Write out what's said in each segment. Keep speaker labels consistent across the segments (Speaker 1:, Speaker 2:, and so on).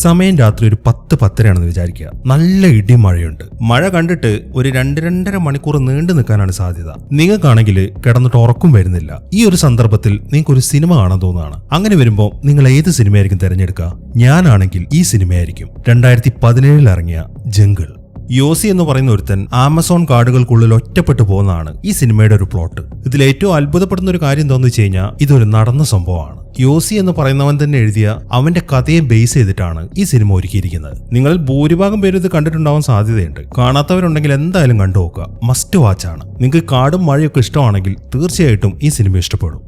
Speaker 1: സമയം രാത്രി ഒരു പത്ത് പത്തരയാണെന്ന് വിചാരിക്കുക. നല്ല ഇടി മഴയുണ്ട് മഴ കണ്ടിട്ട് ഒരു രണ്ട് രണ്ടര മണിക്കൂർ നീണ്ടു നിൽക്കാനാണ് സാധ്യത. നിങ്ങൾക്കാണെങ്കിൽ കിടന്നിട്ട് ഉറക്കും വരുന്നില്ല. ഈ ഒരു സന്ദർഭത്തിൽ നിങ്ങൾക്ക് ഒരു സിനിമ കാണാൻ തോന്നുകയാണ്. അങ്ങനെ വരുമ്പോൾ നിങ്ങൾ ഏത് സിനിമയായിരിക്കും തിരഞ്ഞെടുക്കുക? ഞാനാണെങ്കിൽ ഈ സിനിമയായിരിക്കും. രണ്ടായിരത്തി പതിനേഴിൽ ഇറങ്ങിയ ജംഗിൾ. യോസി എന്ന് പറയുന്ന ഒരുത്തൻ ആമസോൺ കാർഡുകൾക്കുള്ളിൽ ഒറ്റപ്പെട്ടു പോകുന്നതാണ് ഈ സിനിമയുടെ ഒരു പ്ലോട്ട് ഇതിൽ ഏറ്റവും അത്ഭുതപ്പെടുന്ന ഒരു കാര്യം എന്താണെന്ന് വെച്ച് കഴിഞ്ഞാൽ ഇതൊരു നടന്ന സംഭവമാണ്. യോസി എന്ന് പറയുന്നവൻ തന്നെ എഴുതിയ അവന്റെ കഥയെ ബേസ് ചെയ്തിട്ടാണ് ഈ സിനിമ ഒരുക്കിയിരിക്കുന്നത്. നിങ്ങളിൽ ഭൂരിഭാഗം പേരും ഇത് കണ്ടിട്ടുണ്ടാവാൻ സാധ്യതയുണ്ട്. കാണാത്തവരുണ്ടെങ്കിൽ എന്തായാലും കണ്ടു നോക്കുക മസ്റ്റ് വാച്ച് ആണ്. നിങ്ങൾക്ക് കാടും മഴയൊക്കെ ഇഷ്ടമാണെങ്കിൽ തീർച്ചയായിട്ടും ഈ സിനിമ ഇഷ്ടപ്പെടും.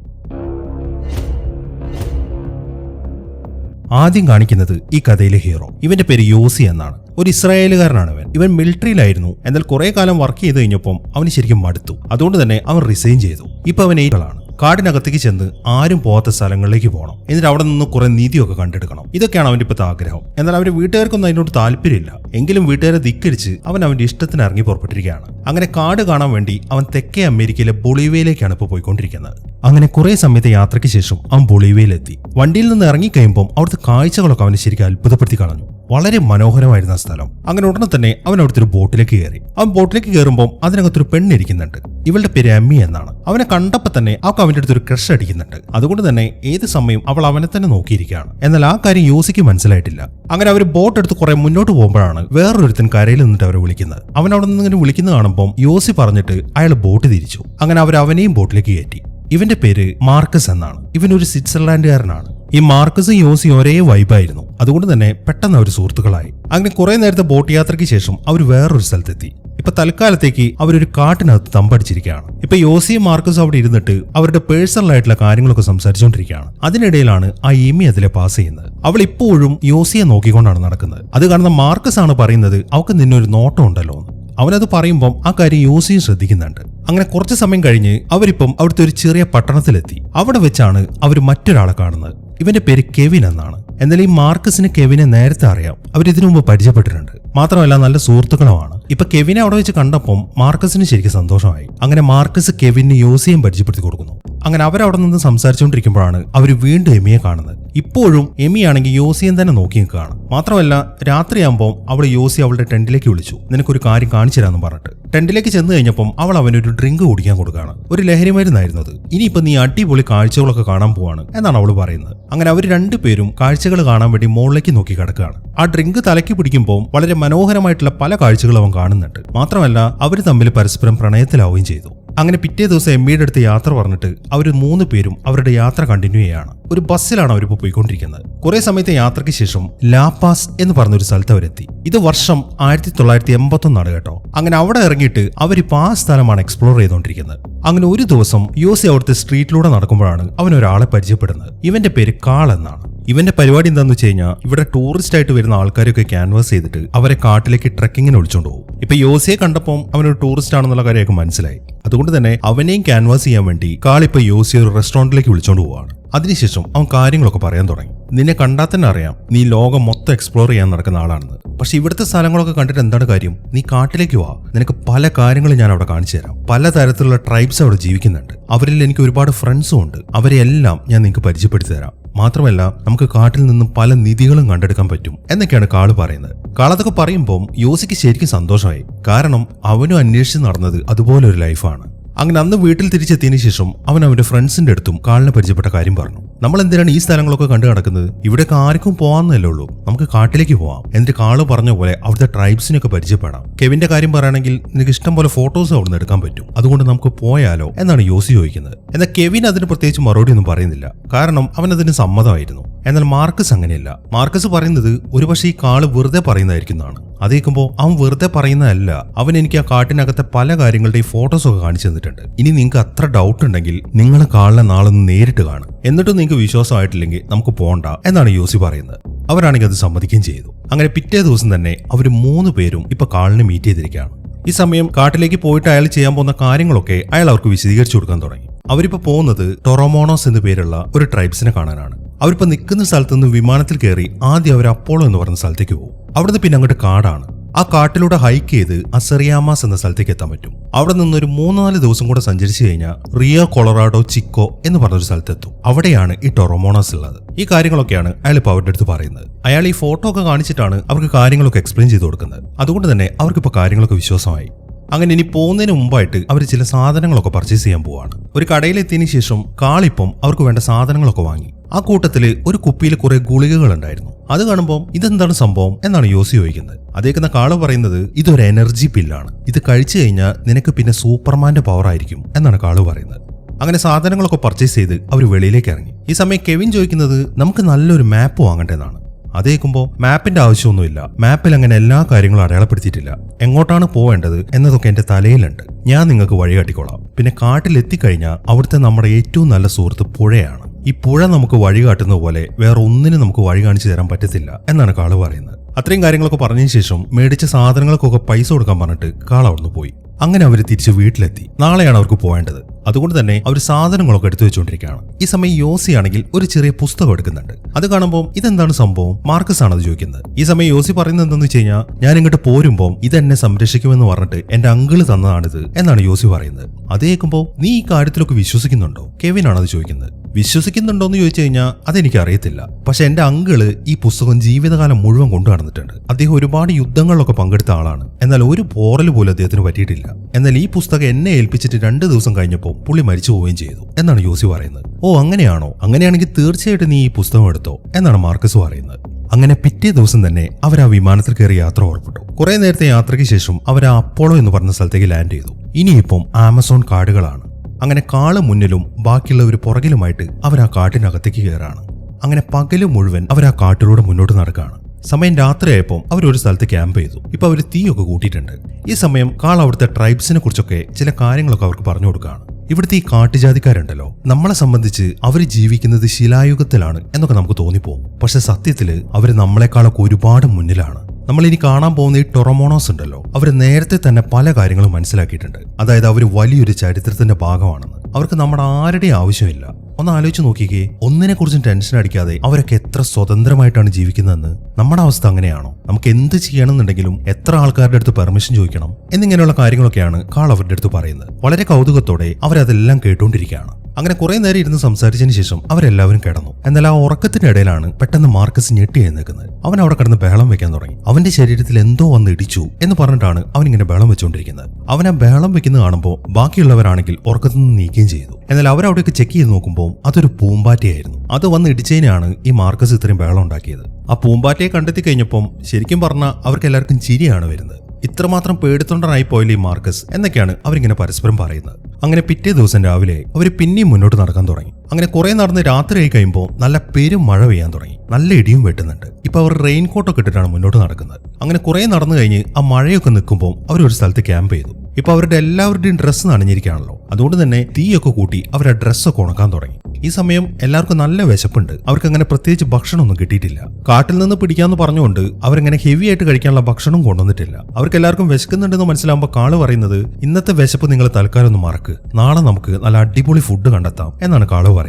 Speaker 1: ആദ്യം കാണിക്കുന്നത് ഈ കഥയിലെ ഹീറോ. ഇവന്റെ പേര് യോസി എന്നാണ്. ഒരു ഇസ്രായേലുകാരനാണ് ഇവൻ. ഇവൻ മിലിറ്ററിയിലായിരുന്നു. എന്നാൽ കുറെ കാലം വർക്ക് ചെയ്ത് കഴിഞ്ഞപ്പം അവന് ശരിക്കും മടുത്തു. അതുകൊണ്ട് തന്നെ അവൻ റിസൈൻ ചെയ്തു. ഇപ്പൊ അവൻ ഏറ്റവും കാടിനകത്തേക്ക് ചെന്ന് ആരും പോകാത്ത സ്ഥലങ്ങളിലേക്ക് പോകണം എന്നിട്ട് അവിടെ നിന്ന് കുറെ നീതിയൊക്കെ കണ്ടെടുക്കണം. ഇതൊക്കെയാണ് അവന്റെ ഇപ്പോഴത്തെ ആഗ്രഹം. എന്നാൽ അവന്റെ വീട്ടുകാർക്കൊന്നും അതിനോട് താല്പര്യമില്ല. എങ്കിലും വീട്ടുകാരെ ധിക്കരിച്ച് അവൻ അവന്റെ ഇഷ്ടത്തിന് ഇറങ്ങി പുറപ്പെട്ടിരിക്കുകയാണ്. അങ്ങനെ കാട് കാണാൻ വേണ്ടി അവൻ തെക്കേ അമേരിക്കയിലെ ബൊളീവയിലേക്കാണ് ഇപ്പോൾ പോയിക്കൊണ്ടിരിക്കുന്നത്. അങ്ങനെ കുറെ സമയത്തെ യാത്രയ്ക്ക് ശേഷം അവൻ ബൊളീവയിലെത്തി വണ്ടിയിൽ നിന്ന് ഇറങ്ങിക്കഴിയുമ്പോൾ അവിടുത്തെ കാഴ്ചകളൊക്കെ അവനെ ശരിക്കും അത്ഭുതപ്പെടുത്തി കളഞ്ഞു. വളരെ മനോഹരമായിരുന്ന സ്ഥലം. അങ്ങനെ ഉടനെ തന്നെ അവൻ അവിടുത്തെ ഒരു ബോട്ടിലേക്ക് കയറി. അവൻ ബോട്ടിലേക്ക് കയറുമ്പോൾ അതിനകത്തൊരു പെണ്ണിരിക്കുന്നുണ്ട് ഇവളുടെ പേര് അമ്മി എന്നാണ്. അവനെ കണ്ടപ്പോൾ തന്നെ അവൾക്ക് അവന്റെ അടുത്തൊരു ക്രഷ് അടിക്കുന്നുണ്ട്. അതുകൊണ്ട് തന്നെ ഏത് സമയം അവൾ അവനെ തന്നെ നോക്കിയിരിക്കുകയാണ്. എന്നാൽ ആ കാര്യം യോസിക്ക് മനസ്സിലായിട്ടില്ല. അങ്ങനെ അവർ ബോട്ട് എടുത്ത് കുറെ മുന്നോട്ട് പോകുമ്പോഴാണ് വേറൊരുത്തൻ കരയിൽ നിന്നിട്ട് അവരെ വിളിക്കുന്നത്. അവൻ അവിടെ നിന്ന് ഇങ്ങനെ വിളിക്കുന്നത് കാണുമ്പോൾ യോസി പറഞ്ഞിട്ട് അയാൾ ബോട്ട് തിരിച്ചു. അങ്ങനെ അവർ അവനെയും ബോട്ടിലേക്ക് കയറ്റി. ഇവന്റെ പേര് മാർക്കസ് എന്നാണ്. ഇവൻ ഒരു സ്വിറ്റ്സർലാൻഡുകാരനാണ്. ഈ മാർക്കസും യോസി ഒരേ വൈബായിരുന്നു. അതുകൊണ്ട് തന്നെ പെട്ടെന്ന് അവർ സുഹൃത്തുക്കളായി. അങ്ങനെ കുറെ നേരത്തെ ബോട്ട് യാത്രയ്ക്ക് ശേഷം അവർ വേറൊരു സ്ഥലത്തെത്തി. ഇപ്പൊ തൽക്കാലത്തേക്ക് അവരൊരു കാട്ടിനകത്ത് തമ്പടിച്ചിരിക്കുകയാണ്. ഇപ്പൊ യോസിയും മാർക്കസും അവിടെ ഇരുന്നിട്ട് അവരുടെ പേഴ്സണൽ ആയിട്ടുള്ള കാര്യങ്ങളൊക്കെ സംസാരിച്ചുകൊണ്ടിരിക്കുകയാണ്. അതിനിടയിലാണ് ആ ഇമി അതിലെ പാസ് ചെയ്യുന്നത്. അവൾ ഇപ്പോഴും യോസിയെ നോക്കിക്കൊണ്ടാണ് നടക്കുന്നത്. അത് കാണുന്ന മാർക്കസ് ആണ് പറയുന്നത് അവൾക്ക് നിന്നൊരു നോട്ടം ഉണ്ടല്ലോ അവനത് പറയുമ്പം ആ കാര്യം യോസിയും ശ്രദ്ധിക്കുന്നുണ്ട്. അങ്ങനെ കുറച്ച് സമയം കഴിഞ്ഞ് അവരിപ്പം അവിടുത്തെ ഒരു ചെറിയ പട്ടണത്തിലെത്തി. അവിടെ വെച്ചാണ് അവർ മറ്റൊരാളെ കാണുന്നത്. ഇവന്റെ പേര് കെവിൻ എന്നാണ്. എന്നാൽ ഈ മാർക്കസിന് കെവിനെ നേരത്തെ അറിയാം. അവർ ഇതിനു മുമ്പ് പരിചയപ്പെട്ടിട്ടുണ്ട്. മാത്രമല്ല നല്ല സുഹൃത്തുക്കളുമാണ്. ഇപ്പൊ കെവിനെ അവിടെ വെച്ച് കണ്ടപ്പോൾ മാർക്കസിന് ശരിക്കും സന്തോഷമായി. അങ്ങനെ മാർക്കസ് കെവിന് യോസിയും പരിചയപ്പെടുത്തി കൊടുക്കുന്നു. അങ്ങനെ അവരവിടെ നിന്ന് സംസാരിച്ചുകൊണ്ടിരിക്കുമ്പോഴാണ് അവർ വീണ്ടും എമിയെ കാണുന്നത്. ഇപ്പോഴും എമിയാണെങ്കിൽ യോസിയും തന്നെ നോക്കി നിൽക്കുകയാണ്. മാത്രമല്ല രാത്രിയാകുമ്പോൾ അവൾ യോസി അവളുടെ ടെന്റിലേക്ക് വിളിച്ചു. നിനക്കൊരു കാര്യം കാണിച്ചു തരാമെന്ന് പറഞ്ഞിട്ട്. ടെന്റിലേക്ക് ചെന്ന് കഴിഞ്ഞപ്പം അവൾ അവനൊരു ഡ്രിങ്ക് കുടിക്കാൻ കൊടുക്കുകയാണ്. ഒരു ലഹരി മരുന്നായിരുന്നത് അത്. ഇനിയിപ്പോ നീ അടിപൊളി കാഴ്ചകളൊക്കെ കാണാൻ പോവാണ് എന്നാണ് അവൾ പറയുന്നത്. അങ്ങനെ അവർ രണ്ടുപേരും കാഴ്ചകൾ കാണാൻ വേണ്ടി മുകളിലേക്ക് നോക്കി കിടക്കുകയാണ്. ആ ഡ്രിങ്ക് തലയ്ക്ക് പിടിക്കുമ്പോൾ വളരെ മനോഹരമായിട്ടുള്ള പല കാഴ്ചകളും അവൻ കാണുന്നുണ്ട്. മാത്രമല്ല അവർ തമ്മിൽ പരസ്പരം പ്രണയത്തിലാവുകയും ചെയ്തു. അങ്ങനെ പിറ്റേ ദിവസം എം ബിയുടെ അടുത്ത് യാത്ര പറഞ്ഞിട്ട് അവർ മൂന്ന് പേരും അവരുടെ യാത്ര കണ്ടിന്യൂ ചെയ്യാണ് ഒരു ബസ്സിലാണ് അവരിപ്പോൾ പോയിക്കൊണ്ടിരിക്കുന്നത്. കുറെ സമയത്തെ യാത്രയ്ക്ക് ശേഷം ലാപ്പാസ് എന്ന് പറഞ്ഞൊരു സ്ഥലത്ത് അവരെത്തി. ഇത് വർഷം ആയിരത്തി തൊള്ളായിരത്തി എൺപത്തി ഒന്നാണ് കേട്ടോ. അങ്ങനെ അവിടെ ഇറങ്ങിയിട്ട് അവരിപ്പോൾ ആ സ്ഥലമാണ് എക്സ്പ്ലോർ ചെയ്തുകൊണ്ടിരിക്കുന്നത് അങ്ങനെ ഒരു ദിവസം യോസി അവിടുത്തെ സ്ട്രീറ്റിലൂടെ നടക്കുമ്പോഴാണ് അവൻ ഒരാളെ പരിചയപ്പെടുന്നത്. ഇവന്റെ പേര് കാൾ എന്നാണ്. ഇവന്റെ പരിപാടി എന്താന്ന് വെച്ച് കഴിഞ്ഞാൽ ഇവിടെ ടൂറിസ്റ്റ് ആയിട്ട് വരുന്ന ആൾക്കാരൊക്കെ ക്യാൻവാസ് ചെയ്തിട്ട് അവരെ കാട്ടിലേക്ക് ട്രക്കിങ്ങിന് വിളിച്ചോണ്ട് പോകും. ഇപ്പൊ യോസിയെ കണ്ടപ്പോൾ അവനൊരു ടൂറിസ്റ്റ് ആണെന്നുള്ള കാര്യമൊക്കെ മനസ്സിലായി. അതുകൊണ്ട് തന്നെ അവനെയും ക്യാൻവാസ് ചെയ്യാൻ വേണ്ടി കാളിപ്പോ യോസിയെ ഒരു റെസ്റ്റോറന്റിലേക്ക് വിളിച്ചോണ്ട് പോവാണ്. അതിനുശേഷം അവൻ കാര്യങ്ങളൊക്കെ പറയാൻ തുടങ്ങി. നിന്നെ കണ്ടാൽ തന്നെ അറിയാം നീ ലോകം മൊത്തം എക്സ്പ്ലോർ ചെയ്യാൻ നടക്കുന്ന ആളാണെന്ന്. പക്ഷെ ഇവിടുത്തെ സ്ഥലങ്ങളൊക്കെ കണ്ടിട്ട് എന്താണ് കാര്യം? നീ കാട്ടിലേക്ക് വാ. നിനക്ക് പല കാര്യങ്ങളും ഞാൻ അവിടെ കാണിച്ചു തരാം. പല തരത്തിലുള്ള ട്രൈബ്സ് അവിടെ ജീവിക്കുന്നുണ്ട്. അവരിൽ എനിക്ക് ഒരുപാട് ഫ്രണ്ട്സും ഉണ്ട്. അവരെല്ലാം ഞാൻ നിനക്ക് പരിചയപ്പെടുത്തി തരാം. മാത്രമല്ല നമുക്ക് കാട്ടിൽ നിന്നും പല നിധികളും കണ്ടെടുക്കാൻ പറ്റും എന്നൊക്കെയാണ് കാൾ പറയുന്നത്. കാളതൊക്കെ പറയുമ്പോൾ യോസിക്ക് ശരിക്കും സന്തോഷമായി. കാരണം അവനും അന്വേഷിച്ച് നടന്നത് അതുപോലൊരു ലൈഫാണ് അങ്ങനെ അന്ന് വീട്ടിൽ തിരിച്ചെത്തിയതിനു ശേഷം അവൻ അവന്റെ ഫ്രണ്ട്സിന്റെ അടുത്തും കാളിനെ പരിചയപ്പെട്ട കാര്യം പറഞ്ഞു. നമ്മൾ എന്തിനാണ് ഈ സ്ഥലങ്ങളൊക്കെ കണ്ടു നടക്കുന്നത്? ഇവിടെ ആർക്കും പോകാമെന്നല്ലേ ഉള്ളൂ. നമുക്ക് കാട്ടിലേക്ക് പോവാം. എന്നിട്ട് കാൾ പറഞ്ഞ പോലെ അവിടുത്തെ ട്രൈബ്സിനൊക്കെ പരിചയപ്പെടാം. കെവിന്റെ കാര്യം പറയുകയാണെങ്കിൽ നിനക്ക് ഇഷ്ടം പോലെ ഫോട്ടോസ് അവിടുന്ന് എടുക്കാൻ പറ്റും. അതുകൊണ്ട് നമുക്ക് പോയാലോ എന്നാണ് യോസി ചോദിക്കുന്നത്. എന്നാൽ കെവിൻ അതിന് പ്രത്യേകിച്ച് മറുപടി ഒന്നും പറയുന്നില്ല. കാരണം അവൻ അതിന് സമ്മതമായിരുന്നു. എന്നാൽ മാർക്കസ് അങ്ങനെയല്ല. മാർക്കസ് പറയുന്നത് ഒരുപക്ഷെ ഈ കാൾ വെറുതെ പറയുന്നതായിരിക്കുന്നതാണ് അത് കേൾക്കുമ്പോൾ അവൻ വെറുതെ പറയുന്നതല്ല. അവൻ എനിക്ക് ആ കാട്ടിനകത്തെ പല കാര്യങ്ങളുടെയും ഫോട്ടോസ് ഒക്കെ കാണിച്ചു തന്നിട്ടുണ്ട് ഇനി നിങ്ങൾക്ക് അത്ര ഡൗട്ട് ഉണ്ടെങ്കിൽ നിങ്ങൾ കാണുന്ന നാളൊന്ന് നേരിട്ട് കാണും എന്നിട്ടും നിങ്ങൾക്ക് വിശ്വാസമായിട്ടില്ലെങ്കിൽ നമുക്ക് പോണ്ട എന്നാണ് യോസി പറയുന്നത്. അവരാണെങ്കിൽ അത് സമ്മതിക്കുകയും ചെയ്തു. അങ്ങനെ പിറ്റേ ദിവസം തന്നെ അവർ മൂന്ന് പേരും ഇപ്പൊ കാളിനെ മീറ്റ് ചെയ്തിരിക്കുകയാണ്. ഈ സമയം കാട്ടിലേക്ക് പോയിട്ട് അയാൾ ചെയ്യാൻ പോകുന്ന കാര്യങ്ങളൊക്കെ അയാൾ അവർക്ക് വിശദീകരിച്ചു കൊടുക്കാൻ തുടങ്ങി. അവരിപ്പോ പോകുന്നത് ടൊറോമോണോസ് എന്നു പേരുള്ള ഒരു ട്രൈബ്സിനെ കാണാനാണ്. അവരിപ്പോ നിൽക്കുന്ന സ്ഥലത്ത് നിന്ന് വിമാനത്തിൽ കയറി ആദ്യം അവർ അപ്പോളോ എന്ന് പറഞ്ഞ സ്ഥലത്തേക്ക് പോകും. അവിടുന്ന് പിന്നെ അങ്ങോട്ട് കാടാണ്. ആ കാട്ടിലൂടെ ഹൈക്ക് ചെയ്ത് അസറിയാമാസ് എന്ന സ്ഥലത്തേക്ക് എത്താൻ പറ്റും. അവിടെ നിന്ന് ഒരു മൂന്നാൽ ദിവസം കൂടെ സഞ്ചരിച്ചു കഴിഞ്ഞാൽ റിയ കൊളറാഡോ ചിക്കോ എന്ന് പറഞ്ഞൊരു സ്ഥലത്തെത്തും. അവിടെയാണ് ഈ ടൊറോമോണാസ് ഉള്ളത്. ഈ കാര്യങ്ങളൊക്കെയാണ് അയാൾ ഇപ്പോൾ അവരുടെ അടുത്ത് പറയുന്നത്. അയാൾ ഈ ഫോട്ടോ ഒക്കെ കാണിച്ചിട്ടാണ് അവർക്ക് കാര്യങ്ങളൊക്കെ എക്സ്പ്ലെയിൻ ചെയ്ത് കൊടുക്കുന്നത്. അതുകൊണ്ട് തന്നെ അവർക്കിപ്പോൾ കാര്യങ്ങളൊക്കെ വിശ്വാസമായി. അങ്ങനെ ഇനി പോകുന്നതിന് മുമ്പായിട്ട് അവർ ചില സാധനങ്ങളൊക്കെ പർച്ചേസ് ചെയ്യാൻ പോവാണ്. ഒരു കടയിലെത്തിയതിനു ശേഷം കാളിപ്പം അവർക്ക് വേണ്ട സാധനങ്ങളൊക്കെ വാങ്ങി. ആ കൂട്ടത്തിൽ ഒരു കുപ്പിയിൽ കുറെ ഗുളികകൾ ഉണ്ടായിരുന്നു. അത് കാണുമ്പോൾ ഇതെന്താണ് സംഭവം എന്നാണ് യോസി ചോദിക്കുന്നത്. അതേക്കുന്ന കാൾ പറയുന്നത് ഇതൊരു എനർജി പില്ലാണ് ഇത് കഴിച്ചു കഴിഞ്ഞാൽ നിനക്ക് പിന്നെ സൂപ്പർമാന്റെ പവർ ആയിരിക്കും എന്നാണ് കാൾ പറയുന്നത്. അങ്ങനെ സാധനങ്ങളൊക്കെ പർച്ചേസ് ചെയ്ത് അവർ വെളിയിലേക്ക് ഇറങ്ങി. ഈ സമയം കെവിൻ ചോദിക്കുന്നത് നമുക്ക് നല്ലൊരു മാപ്പ് വാങ്ങണ്ടെന്നാണ് അതേക്കുമ്പോൾ മാപ്പിന്റെ ആവശ്യമൊന്നുമില്ല. മാപ്പിൽ അങ്ങനെ എല്ലാ കാര്യങ്ങളും അടയാളപ്പെടുത്തിയിട്ടില്ല. എങ്ങോട്ടാണ് പോവേണ്ടത് എന്നതൊക്കെ എന്റെ തലയിലുണ്ട്. ഞാൻ നിങ്ങൾക്ക് വഴി കാട്ടിക്കോളാം. പിന്നെ കാട്ടിൽ എത്തിക്കഴിഞ്ഞാൽ അവിടുത്തെ നമ്മുടെ ഏറ്റവും നല്ല സുഹൃത്ത് പുഴയാണ്. ഈ പുഴ നമുക്ക് വഴി കാട്ടുന്ന പോലെ വേറെ ഒന്നിനും നമുക്ക് വഴി കാണിച്ചു തരാൻ പറ്റത്തില്ല എന്നാണ് കാൾ പറയുന്നത്. അത്രയും കാര്യങ്ങളൊക്കെ പറഞ്ഞതിന് ശേഷം മേടിച്ച സാധനങ്ങൾക്കൊക്കെ പൈസ കൊടുക്കാൻ പറഞ്ഞിട്ട് കാള അവിടുന്ന് പോയി. അങ്ങനെ അവർ തിരിച്ച് വീട്ടിലെത്തി. നാളെയാണ് അവർക്ക് പോകേണ്ടത് അതുകൊണ്ട് തന്നെ അവർ സാധനങ്ങളൊക്കെ എടുത്തു വെച്ചുകൊണ്ടിരിക്കുകയാണ് ഈ സമയം യോസി ആണെങ്കിൽ ഒരു ചെറിയ പുസ്തകം എടുക്കുന്നുണ്ട്. അത് കാണുമ്പോൾ ഇതെന്താണ് സംഭവം? മാർക്കസ് ആണ് അത് ചോദിക്കുന്നത്. ഈ സമയം യോസി പറയുന്നത് എന്താണെന്ന് വെച്ച് കഴിഞ്ഞാൽ ഞാൻ ഇങ്ങോട്ട് പോരുമ്പോൾ ഇതെന്നെ സംരക്ഷിക്കുമെന്ന് പറഞ്ഞിട്ട് എന്റെ അങ്കിൾ തന്നതാണിത് എന്നാണ് യോസി പറയുന്നത്. അത് കേൾക്കുമ്പോൾ നീ ഈ കാര്യത്തിലൊക്കെ വിശ്വസിക്കുന്നുണ്ടോ? കെവിൻ ആണ് അത് ചോദിക്കുന്നത്. വിശ്വസിക്കുന്നുണ്ടോ എന്ന് ചോദിച്ചു കഴിഞ്ഞാൽ അതെനിക്ക് അറിയത്തില്ല. പക്ഷെ എന്റെ അങ്കിൾ ഈ പുസ്തകം ജീവിതകാലം മുഴുവൻ കൊണ്ടു നടന്നിട്ടുണ്ട്. അദ്ദേഹം ഒരുപാട് യുദ്ധങ്ങളിലൊക്കെ പങ്കെടുത്ത ആളാണ്. എന്നാൽ ഒരു പോറൽ പോലും അദ്ദേഹത്തിന് പറ്റിയിട്ടില്ല. എന്നാൽ ഈ പുസ്തകം എന്നെ ഏൽപ്പിച്ചിട്ട് രണ്ട് ദിവസം കഴിഞ്ഞപ്പോൾ പുള്ളി മരിച്ചു പോവുകയും ചെയ്തു. എന്നാണ് യോസി പറയുന്നത്. ഓ അങ്ങനെയാണോ? അങ്ങനെയാണെങ്കിൽ തീർച്ചയായിട്ടും നീ ഈ പുസ്തകം എടുത്തോ എന്നാണ് മാർക്കസ് പറയുന്നത്. അങ്ങനെ പിറ്റേ ദിവസം തന്നെ അവർ ആ വിമാനത്തിൽ കയറി യാത്ര ഓർപ്പെട്ടു കുറെ നേരത്തെ യാത്രയ്ക്ക് ശേഷം അവർ ആ അപ്പോളോ എന്ന് പറഞ്ഞ സ്ഥലത്തേക്ക് ലാൻഡ് ചെയ്തു. ഇനിയിപ്പം ആമസോൺ കാടുകളാണ്. അങ്ങനെ കാൾ മുന്നിലും ബാക്കിയുള്ളവർ പുറകിലുമായിട്ട് അവർ ആ കാട്ടിനകത്തേക്ക് കയറാണ്. അങ്ങനെ പകലും മുഴുവൻ അവർ ആ കാട്ടിലൂടെ മുന്നോട്ട് നടക്കുകയാണ്. സമയം രാത്രിയായപ്പോൾ അവർ ഒരു സ്ഥലത്ത് ക്യാമ്പ് ചെയ്തു. ഇപ്പൊ അവർ തീയൊക്കെ കൂട്ടിയിട്ടുണ്ട്. ഈ സമയം കാൾ അവിടുത്തെ ട്രൈബ്സിനെ കുറിച്ചൊക്കെ ചില കാര്യങ്ങളൊക്കെ അവർക്ക് പറഞ്ഞു കൊടുക്കുകയാണ്. ഇവിടുത്തെ ഈ കാട്ടുജാതിക്കാരുണ്ടല്ലോ. നമ്മളെ സംബന്ധിച്ച് അവർ ജീവിക്കുന്നത് ശിലായുഗത്തിലാണ് എന്നൊക്കെ നമുക്ക് തോന്നിപ്പോകും പക്ഷെ സത്യത്തിൽ അവർ നമ്മളെക്കാളൊക്കെ ഒരുപാട് മുന്നിലാണ്. നമ്മൾ ഇനി കാണാൻ പോകുന്ന ഈ ടൊറമോണോസ് ഉണ്ടല്ലോ അവർ നേരത്തെ തന്നെ പല കാര്യങ്ങളും മനസ്സിലാക്കിയിട്ടുണ്ട്. അതായത് അവർ വലിയൊരു ചരിത്രത്തിന്റെ ഭാഗമാണെന്ന്. അവർക്ക് നമ്മുടെ ആരുടെയും ആവശ്യമില്ല. ഒന്ന് ആലോചിച്ച് നോക്കിക്കേ ഒന്നിനെ കുറിച്ചും ടെൻഷൻ അടിക്കാതെ അവരൊക്കെ എത്ര സ്വതന്ത്രമായിട്ടാണ് ജീവിക്കുന്നതെന്ന് നമ്മുടെ അവസ്ഥ അങ്ങനെയാണോ? നമുക്ക് എന്ത് ചെയ്യണമെന്നുണ്ടെങ്കിലും എത്ര ആൾക്കാരുടെ അടുത്ത് പെർമിഷൻ ചോദിക്കണം എന്നിങ്ങനെയുള്ള കാര്യങ്ങളൊക്കെയാണ് കാൾ അവരുടെ അടുത്ത് പറയുന്നത്. വളരെ കൗതുകത്തോടെ അവരതെല്ലാം കേട്ടുകൊണ്ടിരിക്കുകയാണ്. അങ്ങനെ കുറെ നേരം ഇരുന്ന് സംസാരിച്ചതിന് ശേഷം അവരെല്ലാവരും കിടന്നു. എന്നാൽ ആ ഉറക്കത്തിന്റെ ഇടയിലാണ് പെട്ടെന്ന് മാർക്കസ് ഞെട്ടി എഴുന്നേക്കുന്നത് അവൻ അവിടെ കിടന്ന് ബഹളം വെക്കാൻ തുടങ്ങി. അവന്റെ ശരീരത്തിൽ എന്തോ വന്ന് ഇടിച്ചു എന്ന് പറഞ്ഞിട്ടാണ് അവൻ ഇങ്ങനെ ബഹളം വെച്ചുകൊണ്ടിരിക്കുന്നത്. അവൻ ആ ബഹളം വെക്കുന്നത് കാണുമ്പോൾ ബാക്കിയുള്ളവരാണെങ്കിൽ ഉറക്കത്തു നിന്ന് നീക്കുകയും ചെയ്തു. എന്നാൽ അവരവിടെയൊക്കെ ചെക്ക് ചെയ്ത് നോക്കുമ്പോൾ അതൊരു പൂമ്പാറ്റയായിരുന്നു. അത് വന്ന് ഇടിച്ചതിനാണ് ഈ മാർക്കസ് ഇത്രയും ബഹളം ഉണ്ടാക്കിയത്. ആ പൂമ്പാറ്റയെ കണ്ടെത്തി കഴിഞ്ഞപ്പം ശരിക്കും പറഞ്ഞാൽ അവർക്ക് എല്ലാവർക്കും ചിരിയാണ് വരുന്നത്. ഇത്രമാത്രം പേടിത്തൊണ്ടനായി പോയില്ലേ മാർക്കസ് എന്നൊക്കെയാണ് അവരിങ്ങനെ പരസ്പരം പറയുന്നത്. അങ്ങനെ പിറ്റേ ദിവസം രാവിലെ അവർ പിന്നെയും മുന്നോട്ട് നടക്കാൻ തുടങ്ങി. അങ്ങനെ കുറെ നടന്ന് രാത്രിയായി കഴിയുമ്പോൾ നല്ല പെരും മഴ പെയ്യാൻ തുടങ്ങി. നല്ല ഇടിയും വെട്ടുന്നുണ്ട്. ഇപ്പൊ അവർ റെയിൻ കോട്ടൊക്കെ ഇട്ടിട്ടാണ് മുന്നോട്ട് നടക്കുന്നത്. അങ്ങനെ കുറെ നടന്നു കഴിഞ്ഞ് ആ മഴയൊക്കെ നിൽക്കുമ്പോൾ അവർ ഒരു സ്ഥലത്ത് ക്യാമ്പ് ചെയ്തു. ഇപ്പൊ അവരുടെ എല്ലാവരുടെയും ഡ്രസ്സ് നനഞ്ഞിരിക്കുകയാണല്ലോ. അതുകൊണ്ട് തന്നെ തീയൊക്കെ കൂട്ടി അവർ ആ ഡ്രസ്സൊക്കെ ഉണക്കാൻ തുടങ്ങി. ഈ സമയം എല്ലാവർക്കും നല്ല വിശപ്പുണ്ട്. അവർക്ക് അങ്ങനെ പ്രത്യേകിച്ച് ഭക്ഷണമൊന്നും കിട്ടിയിട്ടില്ല. കാട്ടിൽ നിന്ന് പിടിക്കാന്ന് പറഞ്ഞുകൊണ്ട് അവരങ്ങനെ ഹെവി ആയിട്ട് കഴിക്കാനുള്ള ഭക്ഷണം കൊണ്ടുവന്നിട്ടില്ല. അവർക്ക് എല്ലാവർക്കും വിശക്കുന്നുണ്ടെന്ന് മനസ്സിലാകുമ്പോൾ കാൾ പറയുന്നത് ഇന്നത്തെ വിശപ്പ് നിങ്ങൾ തൽക്കാലം ഒന്ന് മറക്ക്. നാളെ നമുക്ക് നല്ല അടിപൊളി ഫുഡ് കണ്ടെത്താം എന്നാണ് കാൾ പറയുന്നത്.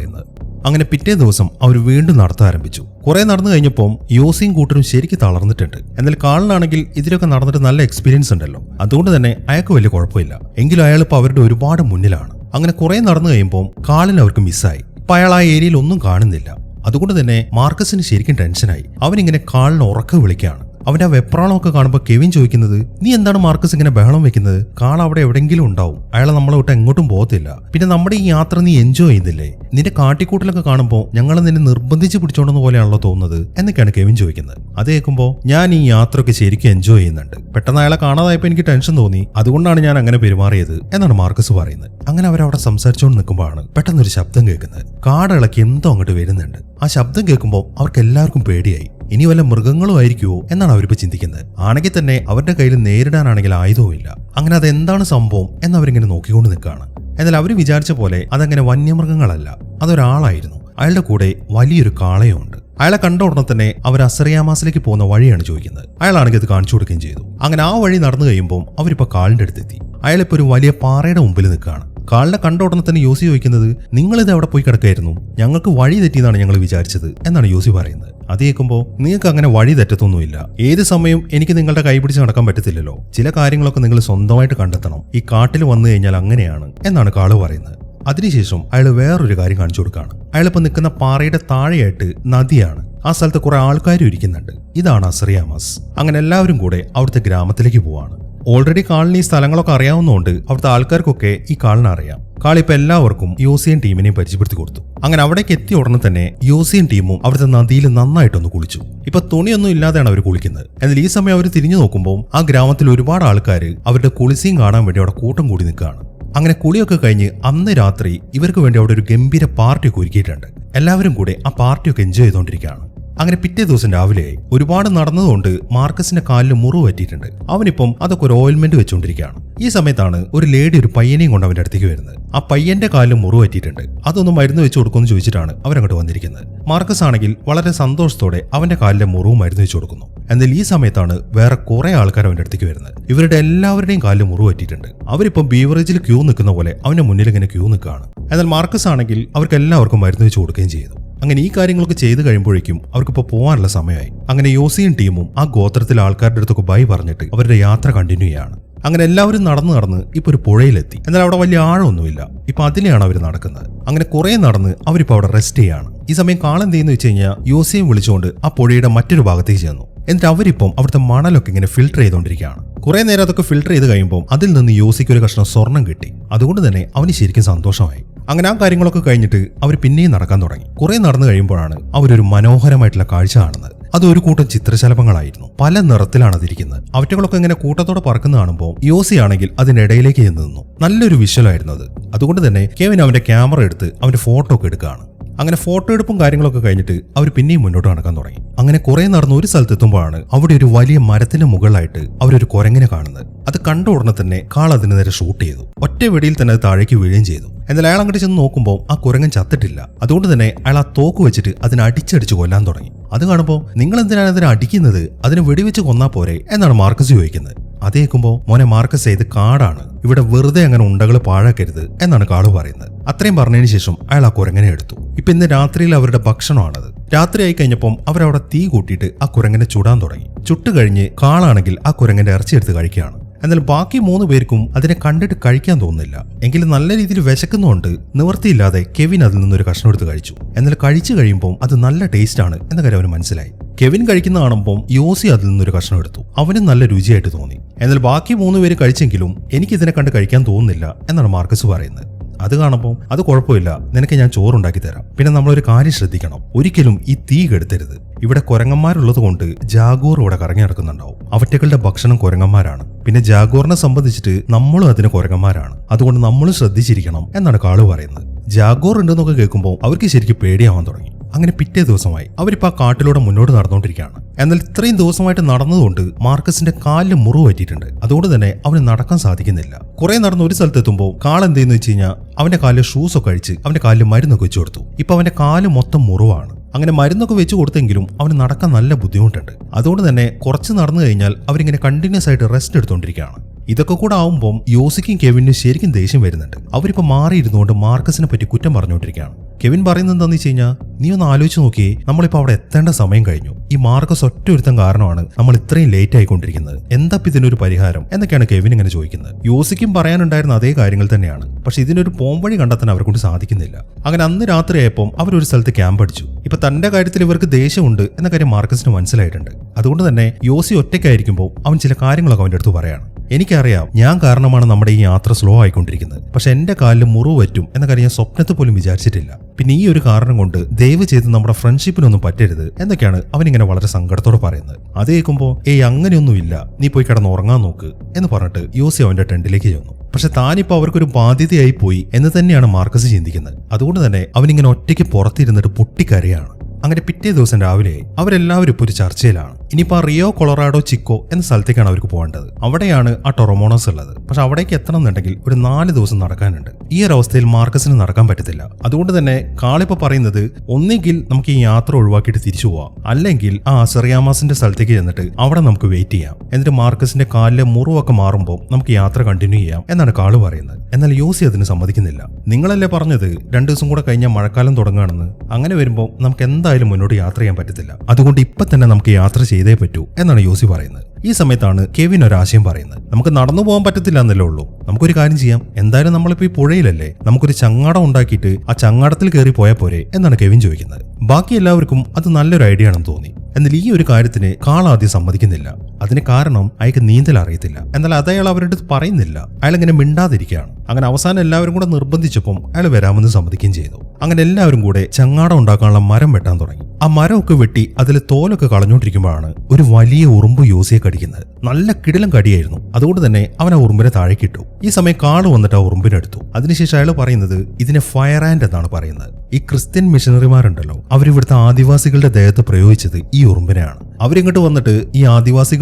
Speaker 1: അങ്ങനെ പിറ്റേ ദിവസം അവർ വീണ്ടും നടത്താൻ ആരംഭിച്ചു. കുറെ നടന്നു കഴിഞ്ഞപ്പോൾ യോസിയും കൂട്ടരും ശരിക്കും തളർന്നിട്ടുണ്ട്. എന്നാൽ കാളിനാണെങ്കിൽ ഇതിലൊക്കെ നടന്നിട്ട് നല്ല എക്സ്പീരിയൻസ് ഉണ്ടല്ലോ. അതുകൊണ്ട് തന്നെ അയാൾക്ക് വലിയ കുഴപ്പമില്ല. എങ്കിലും അയാൾ ഇപ്പോൾ അവരുടെ ഒരുപാട് മുന്നിലാണ്. അങ്ങനെ കുറെ നടന്നു കഴിയുമ്പോൾ കാളിന് അവർക്ക് മിസ്സായി. ഇപ്പൊ അയാൾ ആ ഏരിയയിൽ ഒന്നും കാണുന്നില്ല. അതുകൊണ്ട് തന്നെ മാർക്കസിന് ശരിക്കും ടെൻഷനായി അവനിങ്ങനെ കാളിന് ഉറക്ക വിളിക്കുകയാണ്. അവന്റെ ആ വെപ്രാളമൊക്കെ കാണുമ്പോൾ കെവിൻ ചോദിക്കുന്നത് നീ എന്താണ് മാർക്കസ് ഇങ്ങനെ ബഹളം വെക്കുന്നത്? കാൾ അവിടെ എവിടെയെങ്കിലും ഉണ്ടാവും. അയാളെ നമ്മളെ വിട്ട് എങ്ങോട്ടും പോകത്തില്ല. പിന്നെ നമ്മുടെ ഈ യാത്ര നീ എൻജോയ് ചെയ്യുന്നില്ലേ? നിന്റെ കാട്ടിക്കൂട്ടിലൊക്കെ കാണുമ്പോൾ ഞങ്ങൾ നിന്നെ നിർബന്ധിച്ച് പിടിച്ചോണ്ടെന്ന് പോലെയാണല്ലോ തോന്നുന്നത് എന്നൊക്കെയാണ് കെവിൻ ചോദിക്കുന്നത്. അത് കേൾക്കുമ്പോൾ ഞാൻ ഈ യാത്രയൊക്കെ ശരിക്കും എൻജോയ് ചെയ്യുന്നുണ്ട്. പെട്ടെന്ന് അയാളെ കാണാതായപ്പോൾ എനിക്ക് ടെൻഷൻ തോന്നി. അതുകൊണ്ടാണ് ഞാൻ അങ്ങനെ പെരുമാറിയത് എന്നാണ് മാർക്കസ് പറയുന്നത്. അങ്ങനെ അവരവിടെ സംസാരിച്ചുകൊണ്ട് നിൽക്കുമ്പോഴാണ് പെട്ടെന്നൊരു ശബ്ദം കേൾക്കുന്നത്. കാടിളക്കി എന്തോ അങ്ങോട്ട് വരുന്നുണ്ട്. ആ ശബ്ദം കേൾക്കുമ്പോൾ അവർക്ക് എല്ലാവർക്കും പേടിയായി. ഇനി വല്ല മൃഗങ്ങളും ആയിരിക്കുമോ എന്നാണ് അവരിപ്പോ ചിന്തിക്കുന്നത്. ആണെങ്കിൽ തന്നെ അവരുടെ കയ്യിൽ നേരിടാനാണെങ്കിൽ ആയുധവും ഇല്ല. അങ്ങനെ അതെന്താണ് സംഭവം എന്നവരിങ്ങനെ നോക്കിക്കൊണ്ട് നിൽക്കുകയാണ്. എന്നാൽ അവർ വിചാരിച്ച പോലെ അതങ്ങനെ വന്യമൃഗങ്ങളല്ല. അതൊരാളായിരുന്നു. അയാളുടെ കൂടെ വലിയൊരു കാളയും ഉണ്ട്. അയാളെ കണ്ട ഉടനെ തന്നെ അവർ അസറിയാമാസിലേക്ക് പോകുന്ന വഴിയാണ് ചോദിക്കുന്നത്. അയാളാണെങ്കിൽ അത് കാണിച്ചു കൊടുക്കുകയും ചെയ്തു. അങ്ങനെ ആ വഴി നടന്നു കഴിയുമ്പോൾ അവരിപ്പോ കാലിന്റെ അടുത്തെത്തി. അയാളിപ്പോ ഒരു വലിയ പാറയുടെ മുമ്പിൽ നിൽക്കുകയാണ്. കാളിനെ കണ്ട ഉടനെ തന്നെ യോസി ചോദിക്കുന്നത് നിങ്ങളിത് അവിടെ പോയി കിടക്കായിരുന്നു ഞങ്ങൾക്ക് വഴി തെറ്റിയെന്നാണ് ഞങ്ങൾ വിചാരിച്ചത് എന്നാണ് യോസി പറയുന്നത്. അത് കേൾക്കുമ്പോൾ നിങ്ങൾക്ക് അങ്ങനെ വഴി തെറ്റത്തൊന്നുമില്ല. ഏത് സമയം എനിക്ക് നിങ്ങളുടെ കൈപിടിച്ച് നടക്കാൻ പറ്റത്തില്ലല്ലോ. ചില കാര്യങ്ങളൊക്കെ നിങ്ങൾ സ്വന്തമായിട്ട് കണ്ടെത്തണം. ഈ കാട്ടിൽ വന്നു കഴിഞ്ഞാൽ അങ്ങനെയാണ് എന്നാണ് കാൾ പറയുന്നത്. അതിനുശേഷം അയാൾ വേറൊരു കാര്യം കാണിച്ചു കൊടുക്കുകയാണ് അയാളിപ്പോൾ നിൽക്കുന്ന പാറയുടെ താഴെയായിട്ട് നദിയാണ്. ആ സ്ഥലത്ത് കുറെ ആൾക്കാരും ഇരിക്കുന്നുണ്ട്. ഇതാണ് അസറിയാമസ്. അങ്ങനെ എല്ലാവരും കൂടെ അവിടുത്തെ ഗ്രാമത്തിലേക്ക് പോവാണ്. ഓൾറെഡി കാളിന് ഈ സ്ഥലങ്ങളൊക്കെ അറിയാവുന്നതുകൊണ്ട് അവിടുത്തെ ആൾക്കാർക്കൊക്കെ ഈ കാളിനെ അറിയാം. കാളി ഇപ്പൊ എല്ലാവർക്കും യോസിയൻ ടീമിനെയും പരിചയപ്പെടുത്തി കൊടുത്തു. അങ്ങനെ അവിടേക്ക് എത്തിയ ഉടനെ തന്നെ യോസിയൻ ടീമും അവിടുത്തെ നദിയിൽ നന്നായിട്ടൊന്ന് കുളിച്ചു. ഇപ്പൊ തുണിയൊന്നും ഇല്ലാതെയാണ് അവർ കുളിക്കുന്നത്. എന്നാൽ ഈ സമയം അവർ തിരിഞ്ഞു നോക്കുമ്പോൾ ആ ഗ്രാമത്തിൽ ഒരുപാട് ആൾക്കാർ അവരുടെ കുളിസിയും കാണാൻ വേണ്ടി അവിടെ കൂട്ടം കൂടി നിൽക്കുകയാണ്. അങ്ങനെ കുളിയൊക്കെ കഴിഞ്ഞ് അന്ന് രാത്രി ഇവർക്ക് വേണ്ടി അവിടെ ഒരു ഗംഭീര പാർട്ടിയൊക്കെ ഒരുക്കിയിട്ടുണ്ട്. എല്ലാവരും കൂടെ ആ പാർട്ടിയൊക്കെ എൻജോയ് ചെയ്തുകൊണ്ടിരിക്കുകയാണ്. അങ്ങനെ പിറ്റേ ദിവസം രാവിലെയായി ഒരുപാട് നടന്നതുകൊണ്ട് മാർക്കസിന്റെ കാലിൽ മുറിവ് പറ്റിയിട്ടുണ്ട്. അവനിപ്പം അതൊക്കെ ഒരു ഓയിൽമെന്റ് വെച്ചുകൊണ്ടിരിക്കുകയാണ് ഈ സമയത്താണ് ഒരു ലേഡി ഒരു പയ്യനെയും കൊണ്ട് അവന്റെ അടുത്തേക്ക് വരുന്നത്. ആ പയ്യന്റെ കാലിൽ മുറിവ് പറ്റിയിട്ടുണ്ട്. അതൊന്ന് മരുന്ന് വെച്ച് കൊടുക്കുമെന്ന് ചോദിച്ചിട്ടാണ് അവരങ്ങോട്ട് വന്നിരിക്കുന്നത്. മാർക്കസ് ആണെങ്കിൽ വളരെ സന്തോഷത്തോടെ അവന്റെ കാലിലെ മുറിവ് മരുന്ന് വെച്ച് കൊടുക്കുന്നു. എന്നാൽ ഈ സമയത്താണ് വേറെ കുറെ ആൾക്കാർ അവന്റെ അടുത്തേക്ക് വരുന്നത്. ഇവരുടെ എല്ലാവരുടെയും കാലിൽ മുറിവ് പറ്റിയിട്ടുണ്ട്. അവരിപ്പം ബീവറേജിൽ ക്യൂ നിൽക്കുന്ന പോലെ അവന്റെ മുന്നിൽ ഇങ്ങനെ ക്യൂ നിൽക്കുകയാണ്. എന്നാൽ മാർക്കസ് ആണെങ്കിൽ അവർക്ക് എല്ലാവർക്കും മരുന്ന് വെച്ച് കൊടുക്കുകയും ചെയ്തു അങ്ങനെ ഈ കാര്യങ്ങളൊക്കെ ചെയ്തു കഴിയുമ്പോഴേക്കും അവർക്കിപ്പോൾ പോകാനുള്ള സമയമായി. അങ്ങനെ യോസിയും ടീമും ആ ഗോത്രത്തിലെ ആൾക്കാരുടെ അടുത്തൊക്കെ ബൈ പറഞ്ഞിട്ട് അവരുടെ യാത്ര കണ്ടിന്യൂ ചെയ്യാണ്. അങ്ങനെ എല്ലാവരും നടന്ന് നടന്ന് ഇപ്പൊ ഒരു പുഴയിലെത്തി. എന്നാൽ അവിടെ വലിയ ആഴമൊന്നുമില്ല. ഇപ്പൊ അതിലെയാണ് അവർ നടക്കുന്നത്. അങ്ങനെ കുറെ നടന്ന് അവരിപ്പോ അവിടെ റെസ്റ്റ് ചെയ്യാണ്. ഈ സമയം കാളെന്ത് ചെയ്യുന്നു വെച്ച് കഴിഞ്ഞാൽ യോസിയും വിളിച്ചുകൊണ്ട് ആ പുഴയുടെ മറ്റൊരു ഭാഗത്തേക്ക് ചെന്നു. എന്നിട്ട് അവരിപ്പം അവിടുത്തെ മണലൊക്കെ ഇങ്ങനെ ഫിൽട്ടർ ചെയ്തുകൊണ്ടിരിക്കുകയാണ് കുറെ നേരം അതൊക്കെ ഫിൽട്ടർ ചെയ്ത് കഴിയുമ്പോൾ അതിൽ നിന്ന് യോസിക്ക് ഒരു കഷ്ണം സ്വർണം കിട്ടി. അതുകൊണ്ട് തന്നെ അവന് ശരിക്കും സന്തോഷമായി. അങ്ങനെ ആ കാര്യങ്ങളൊക്കെ കഴിഞ്ഞിട്ട് അവർ പിന്നെയും നടക്കാൻ തുടങ്ങി. കുറെ നടന്നു കഴിയുമ്പോഴാണ് അവരൊരു മനോഹരമായിട്ടുള്ള കാഴ്ച കാണുന്നത്. അത് ഒരു കൂട്ടം ചിത്രശലഭങ്ങളായിരുന്നു. പല നിറത്തിലാണ് അതിരിക്കുന്നത്. അവറ്റകളൊക്കെ ഇങ്ങനെ കൂട്ടത്തോടെ പറക്കുന്ന കാണുമ്പോൾ യോസി ആണെങ്കിൽ അതിനിടയിലേക്ക് ചെന്ന് നിന്നു. നല്ലൊരു വിഷ്വലായിരുന്നു അത്. അതുകൊണ്ട് തന്നെ കെവിൻ അവന്റെ ക്യാമറ എടുത്ത് അവന്റെ ഫോട്ടോ ഒക്കെ എടുക്കുകയാണ്. അങ്ങനെ ഫോട്ടോ എടുപ്പും കാര്യങ്ങളൊക്കെ കഴിഞ്ഞിട്ട് അവർ പിന്നെയും മുന്നോട്ട് നടക്കാൻ തുടങ്ങി. അങ്ങനെ കുറെ നടന്ന് ഒരു സ്ഥലത്തെത്തുമ്പോഴാണ് അവിടെ ഒരു വലിയ മരത്തിന്റെ മുകളിലായിട്ട് അവരൊരു കുരങ്ങിനെ കാണുന്നത്. അത് കണ്ട ഉടനെ തന്നെ കാൾ അതിന് നേരെ ഷൂട്ട് ചെയ്തു. ഒറ്റ വെടിയിൽ തന്നെ അത് താഴേക്ക് വീഴുകയും ചെയ്തു. എന്നാൽ അയാൾ അങ്ങോട്ട് ചെന്ന് നോക്കുമ്പോൾ ആ കുരങ്ങൻ ചത്തിട്ടില്ല. അതുകൊണ്ട് തന്നെ അയാൾ ആ തോക്ക് വെച്ചിട്ട് അതിനെ അടിച്ചടിച്ച് കൊല്ലാൻ തുടങ്ങി. അത് കാണുമ്പോൾ നിങ്ങൾ എന്തിനാണ് അതിനെ അടിക്കുന്നത്? അതിനെ വെടിവെച്ച് കൊന്നാ പോരെ എന്നാണ് മാർക്കസ് ചോദിക്കുന്നത്. അത് കേൾക്കുമ്പോൾ മോനെ മാർക്കസ് ചെയ്ത് കാടാണ്. ഇവിടെ വെറുതെ അങ്ങനെ ഉണ്ടകൾ പാഴാക്കരുത് എന്നാണ് കാളു പറയുന്നത്. അത്രയും പറഞ്ഞതിന് ശേഷം അയാൾ ആ കുരങ്ങനെ എടുത്തു. ഇപ്പൊ ഇന്ന് രാത്രിയിൽ അവരുടെ ഭക്ഷണമാണത്. രാത്രിയായി കഴിഞ്ഞപ്പം അവരവിടെ തീ കൂട്ടിയിട്ട് ആ കുരങ്ങനെ ചുടാൻ തുടങ്ങി. ചുട്ട് കഴിഞ്ഞ് കാളാണെങ്കിൽ ആ കുരങ്ങന്റെ ഇറച്ചി എടുത്ത് കഴിക്കുകയാണ്. എന്നാൽ ബാക്കി മൂന്ന് പേർക്കും അതിനെ കണ്ടിട്ട് കഴിക്കാൻ തോന്നുന്നില്ല. എങ്കിലും നല്ല രീതിയിൽ വിശക്കുന്നുണ്ട് നിവൃത്തിയില്ലാതെ കെവിൻ അതിൽ നിന്നൊരു കഷ്ണം എടുത്ത് കഴിച്ചു. എന്നാൽ കഴിച്ചു കഴിയുമ്പോൾ അത് നല്ല ടേസ്റ്റ് ആണ് എന്ന കാര്യം അവന് മനസ്സിലായി. കെവിൻ കഴിക്കുന്ന കാണുമ്പോൾ യോസി അതിൽ നിന്നൊരു കഷ്ണം എടുത്തു. അവനും നല്ല രുചിയായിട്ട് തോന്നി. എന്നാൽ ബാക്കി മൂന്ന് പേര് കഴിച്ചെങ്കിലും എനിക്കിതിനെ കണ്ട് കഴിക്കാൻ തോന്നുന്നില്ല എന്നാണ് മാർക്കസ് പറയുന്നത്. അത് കാണുമ്പോൾ അത് കുഴപ്പമില്ല. നിനക്ക് ഞാൻ ചോറുണ്ടാക്കി തരാം. പിന്നെ നമ്മളൊരു കാര്യം ശ്രദ്ധിക്കണം. ഒരിക്കലും ഈ തീ കെടുത്തരുത്. ഇവിടെ കുരങ്ങന്മാരുള്ളത് കൊണ്ട് ജാഗോർ ഇവിടെ കറങ്ങി നടക്കുന്നുണ്ടാവും. അവറ്റകളുടെ ഭക്ഷണം കുരങ്ങന്മാരാണ്. പിന്നെ ജാഗോറിനെ സംബന്ധിച്ചിട്ട് നമ്മളും അതിന് കുരങ്ങന്മാരാണ്. അതുകൊണ്ട് നമ്മളും ശ്രദ്ധിച്ചിരിക്കണം എന്നാണ് കാളു പറയുന്നത്. ജാഗോർ ഉണ്ടെന്നൊക്കെ കേൾക്കുമ്പോൾ അവർക്ക് ശരിക്കും പേടിയാവാൻ തുടങ്ങി. അങ്ങനെ പിറ്റേ ദിവസമായി അവരിപ്പോ ആ കാട്ടിലൂടെ മുന്നോട്ട് നടന്നുകൊണ്ടിരിക്കുകയാണ്. എന്നാൽ ഇത്രയും ദിവസമായിട്ട് നടന്നതുകൊണ്ട് മാർക്കസിന്റെ കാലിൽ മുറിവ് പറ്റിയിട്ടുണ്ട്. അതുകൊണ്ട് തന്നെ അവന് നടക്കാൻ സാധിക്കുന്നില്ല. കുറെ നടന്ന് ഒരു സ്ഥലത്തെത്തുമ്പോൾ കാൾ എന്ത് ചെയ്യുന്നു വെച്ച് കഴിഞ്ഞാൽ അവന്റെ കാലിൽ ഷൂസ് ഒക്കെ അഴിച്ച് അവന്റെ കാലിൽ മരുന്നൊക്കെ വെച്ചു കൊടുത്തു. ഇപ്പൊ അവന്റെ കാൽ മൊത്തം മുറിവാണ്. അങ്ങനെ മരുന്നൊക്കെ വെച്ച് കൊടുത്തെങ്കിലും അവന് നടക്കാൻ നല്ല ബുദ്ധിമുട്ടുണ്ട്. അതുകൊണ്ട് തന്നെ കുറച്ച് നടന്നു കഴിഞ്ഞാൽ അവരിങ്ങനെ കണ്ടിന്യൂസ് ആയിട്ട് റെസ്റ്റ് എടുത്തുകൊണ്ടിരിക്കുകയാണ് ഇതൊക്കെ കൂടെ ആവുമ്പം യോസിക്കും കെവിനും ശരിക്കും ദേഷ്യം വരുന്നുണ്ട്. അവരിപ്പോ മാറിയിരുന്നുകൊണ്ട് മാർക്കസിനെ പറ്റി കുറ്റം പറഞ്ഞുകൊണ്ടിരിക്കുകയാണ്. കെവിൻ പറയുന്നത് എന്താണെന്ന് വെച്ച് കഴിഞ്ഞാൽ നീ ഒന്ന് ആലോചിച്ച് നോക്കിയേ നമ്മളിപ്പോൾ അവിടെ എത്തേണ്ട സമയം കഴിഞ്ഞു. ഈ മാർക്കസ് ഒറ്റ ഒരുത്തം കാരണമാണ് നമ്മൾ ഇത്രയും ലേറ്റ് ആയിക്കൊണ്ടിരിക്കുന്നത്. എന്താ ഇതിനൊരു പരിഹാരം? എന്നൊക്കെയാണ് കെവിൻ ഇങ്ങനെ ചോദിക്കുന്നത്. യോസിക്കും പറയാനുണ്ടായിരുന്ന അതേ കാര്യങ്ങൾ തന്നെയാണ്. പക്ഷെ ഇതിനൊരു പോംവഴി കണ്ടെത്താൻ അവരെ കൊണ്ട് സാധിക്കുന്നില്ല. അങ്ങനെ അന്ന് രാത്രിയായപ്പോൾ അവർ ഒരു സ്ഥലത്ത് ക്യാമ്പ് അടിച്ചു. ഇപ്പൊ തന്റെ കാര്യത്തിൽ ഇവർക്ക് ദേഷ്യമുണ്ട് എന്ന കാര്യം മാർക്കസിന് മനസ്സിലായിട്ടുണ്ട്. അതുകൊണ്ട് തന്നെ യോസി ഒറ്റയ്ക്കായിരിക്കുമ്പോൾ അവൻ ചില കാര്യങ്ങളൊക്കെ അവന്റെ അടുത്ത് പറയാണ്. എനിക്കറിയാം ഞാൻ കാരണമാണ് നമ്മുടെ ഈ യാത്ര സ്ലോ ആയിക്കൊണ്ടിരിക്കുന്നത്. പക്ഷെ എന്റെ കാലിൽ മുറിവ് പറ്റും എന്ന കാര്യം ഞാൻ സ്വപ്നത്തിൽ പോലും വിചാരിച്ചിട്ടില്ല. പിന്നെ ഈ ഒരു കാരണം കൊണ്ട് ദയവ് ചെയ്ത് നമ്മുടെ ഫ്രണ്ട്ഷിപ്പിനൊന്നും പറ്റരുത് എന്നൊക്കെയാണ് അവനിങ്ങനെ വളരെ സങ്കടത്തോടെ പറയുന്നത്. അത് കേൾക്കുമ്പോൾ ഏയ് അങ്ങനെയൊന്നുമില്ല. നീ പോയി കിടന്ന് ഉറങ്ങാൻ നോക്ക് എന്ന് പറഞ്ഞിട്ട് യോസി അവന്റെ ടെന്റിലേക്ക് ചെന്നു. പക്ഷെ താനിപ്പോ അവർക്കൊരു ബാധ്യതയായി പോയി എന്ന് തന്നെയാണ് മാർക്കസ് ചിന്തിക്കുന്നത്. അതുകൊണ്ട് തന്നെ അവനിങ്ങനെ ഒറ്റയ്ക്ക് പുറത്തിരുന്നിട്ട് പൊട്ടിക്കരയാണ്. അങ്ങനെ പിറ്റേ ദിവസം രാവിലെ അവരെല്ലാവരും ഇപ്പോൾ ഒരു ചർച്ചയിലാണ്. ഇനിയിപ്പോൾ ആ റിയോ കൊളറാഡോ ചിക്കോ എന്ന സ്ഥലത്തേക്കാണ് അവർക്ക് പോകേണ്ടത്. അവിടെയാണ് ആ ടൊറോമോണോസ് ഉള്ളത്. പക്ഷെ അവിടേക്ക് എത്തണം എന്നുണ്ടെങ്കിൽ ഒരു നാല് ദിവസം നടക്കാനുണ്ട്. ഈ ഒരു അവസ്ഥയിൽ മാർക്കസിന് നടക്കാൻ പറ്റത്തില്ല. അതുകൊണ്ട് തന്നെ കാളിപ്പോ പറയുന്നത് ഒന്നുകിൽ നമുക്ക് ഈ യാത്ര ഒഴിവാക്കിയിട്ട് തിരിച്ചു പോവാം. അല്ലെങ്കിൽ ആ അസറിയാമാസിന്റെ സ്ഥലത്തേക്ക് ചെന്നിട്ട് അവിടെ നമുക്ക് വെയിറ്റ് ചെയ്യാം. എന്നിട്ട് മാർക്കസിന്റെ കാലിലെ മുറിവൊക്കെ മാറുമ്പോൾ നമുക്ക് യാത്ര കണ്ടിന്യൂ ചെയ്യാം എന്നാണ് കാൾ പറയുന്നത്. എന്നാൽ യോസി അതിന് സമ്മതിക്കുന്നില്ല. നിങ്ങളല്ലേ പറഞ്ഞത് രണ്ടു ദിവസം കൂടെ കഴിഞ്ഞാൽ മഴക്കാലം തുടങ്ങുകയാണെന്ന്. അങ്ങനെ വരുമ്പോൾ നമുക്ക് എന്തായാലും മുന്നോട്ട് യാത്ര ചെയ്യാൻ പറ്റത്തില്ല. അതുകൊണ്ട് ഇപ്പൊ തന്നെ നമുക്ക് യാത്ര ചെയ്തേ പറ്റൂ എന്നാണ് യോസി പറയുന്നത്. ഈ സമയത്താണ് കെവിൻ ഒരു ആശയം പറയുന്നത്. നമുക്ക് നടന്നു പോകാൻ പറ്റത്തില്ല എന്നല്ലേ ഉള്ളൂ. നമുക്കൊരു കാര്യം ചെയ്യാം. എന്തായാലും നമ്മളിപ്പോ ഈ പുഴയിലല്ലേ? നമുക്കൊരു ചങ്ങാടം ഉണ്ടാക്കിയിട്ട് ആ ചങ്ങാടത്തിൽ കയറി പോയാൽ പോരെ എന്നാണ് കെവിൻ ചോദിക്കുന്നത്. ബാക്കി എല്ലാവർക്കും അത് നല്ലൊരു ഐഡിയ ആണെന്ന് തോന്നി. എന്നാൽ ഈ ഒരു കാര്യത്തിന് കാൾ ആദ്യം സമ്മതിക്കുന്നില്ല. അതിന് കാരണം അയാൾക്ക് നീന്തൽ അറിയത്തില്ല. എന്നാൽ അത് അയാൾ അവരുടെ പറയുന്നില്ല. അയാൾ ഇങ്ങനെ മിണ്ടാതിരിക്കുകയാണ്. അങ്ങനെ അവസാനം എല്ലാവരും കൂടെ നിർബന്ധിച്ചപ്പം അയാൾ വരാമെന്ന് സമ്മതിക്കുകയും ചെയ്തു. അങ്ങനെ എല്ലാവരും കൂടെ ചങ്ങാടം ഉണ്ടാക്കാനുള്ള മരം വെട്ടാൻ തുടങ്ങി. ആ മരമൊക്കെ വെട്ടി അതിൽ തോലൊക്കെ കളഞ്ഞുകൊണ്ടിരിക്കുമ്പോഴാണ് ഒരു വലിയ ഉറുമ്പ് യോസിയെ കടിക്കുന്നത്. നല്ല കിടിലം കടിയായിരുന്നു. അതുകൊണ്ട് തന്നെ അവൻ ആ ഉറുമ്പിനെ താഴേക്ക് ഇട്ടു. ഈ സമയം കാൾ വന്നിട്ട് ആ ഉറുമ്പിനെടുത്തു അതിനുശേഷം അയാൾ പറയുന്നത് ഇതിനെ ഫയർ ആൻഡ് എന്നാണ് പറയുന്നത്. ഈ ക്രിസ്ത്യൻ മിഷനറിമാരുണ്ടല്ലോ അവരിവിടുത്തെ ആദിവാസികളുടെ ദേഹത്ത് പ്രയോഗിച്ചത് ഈ ഉറുമ്പിനെയാണ്. അവരിങ്ങോട്ട് വന്നിട്ട് ഈ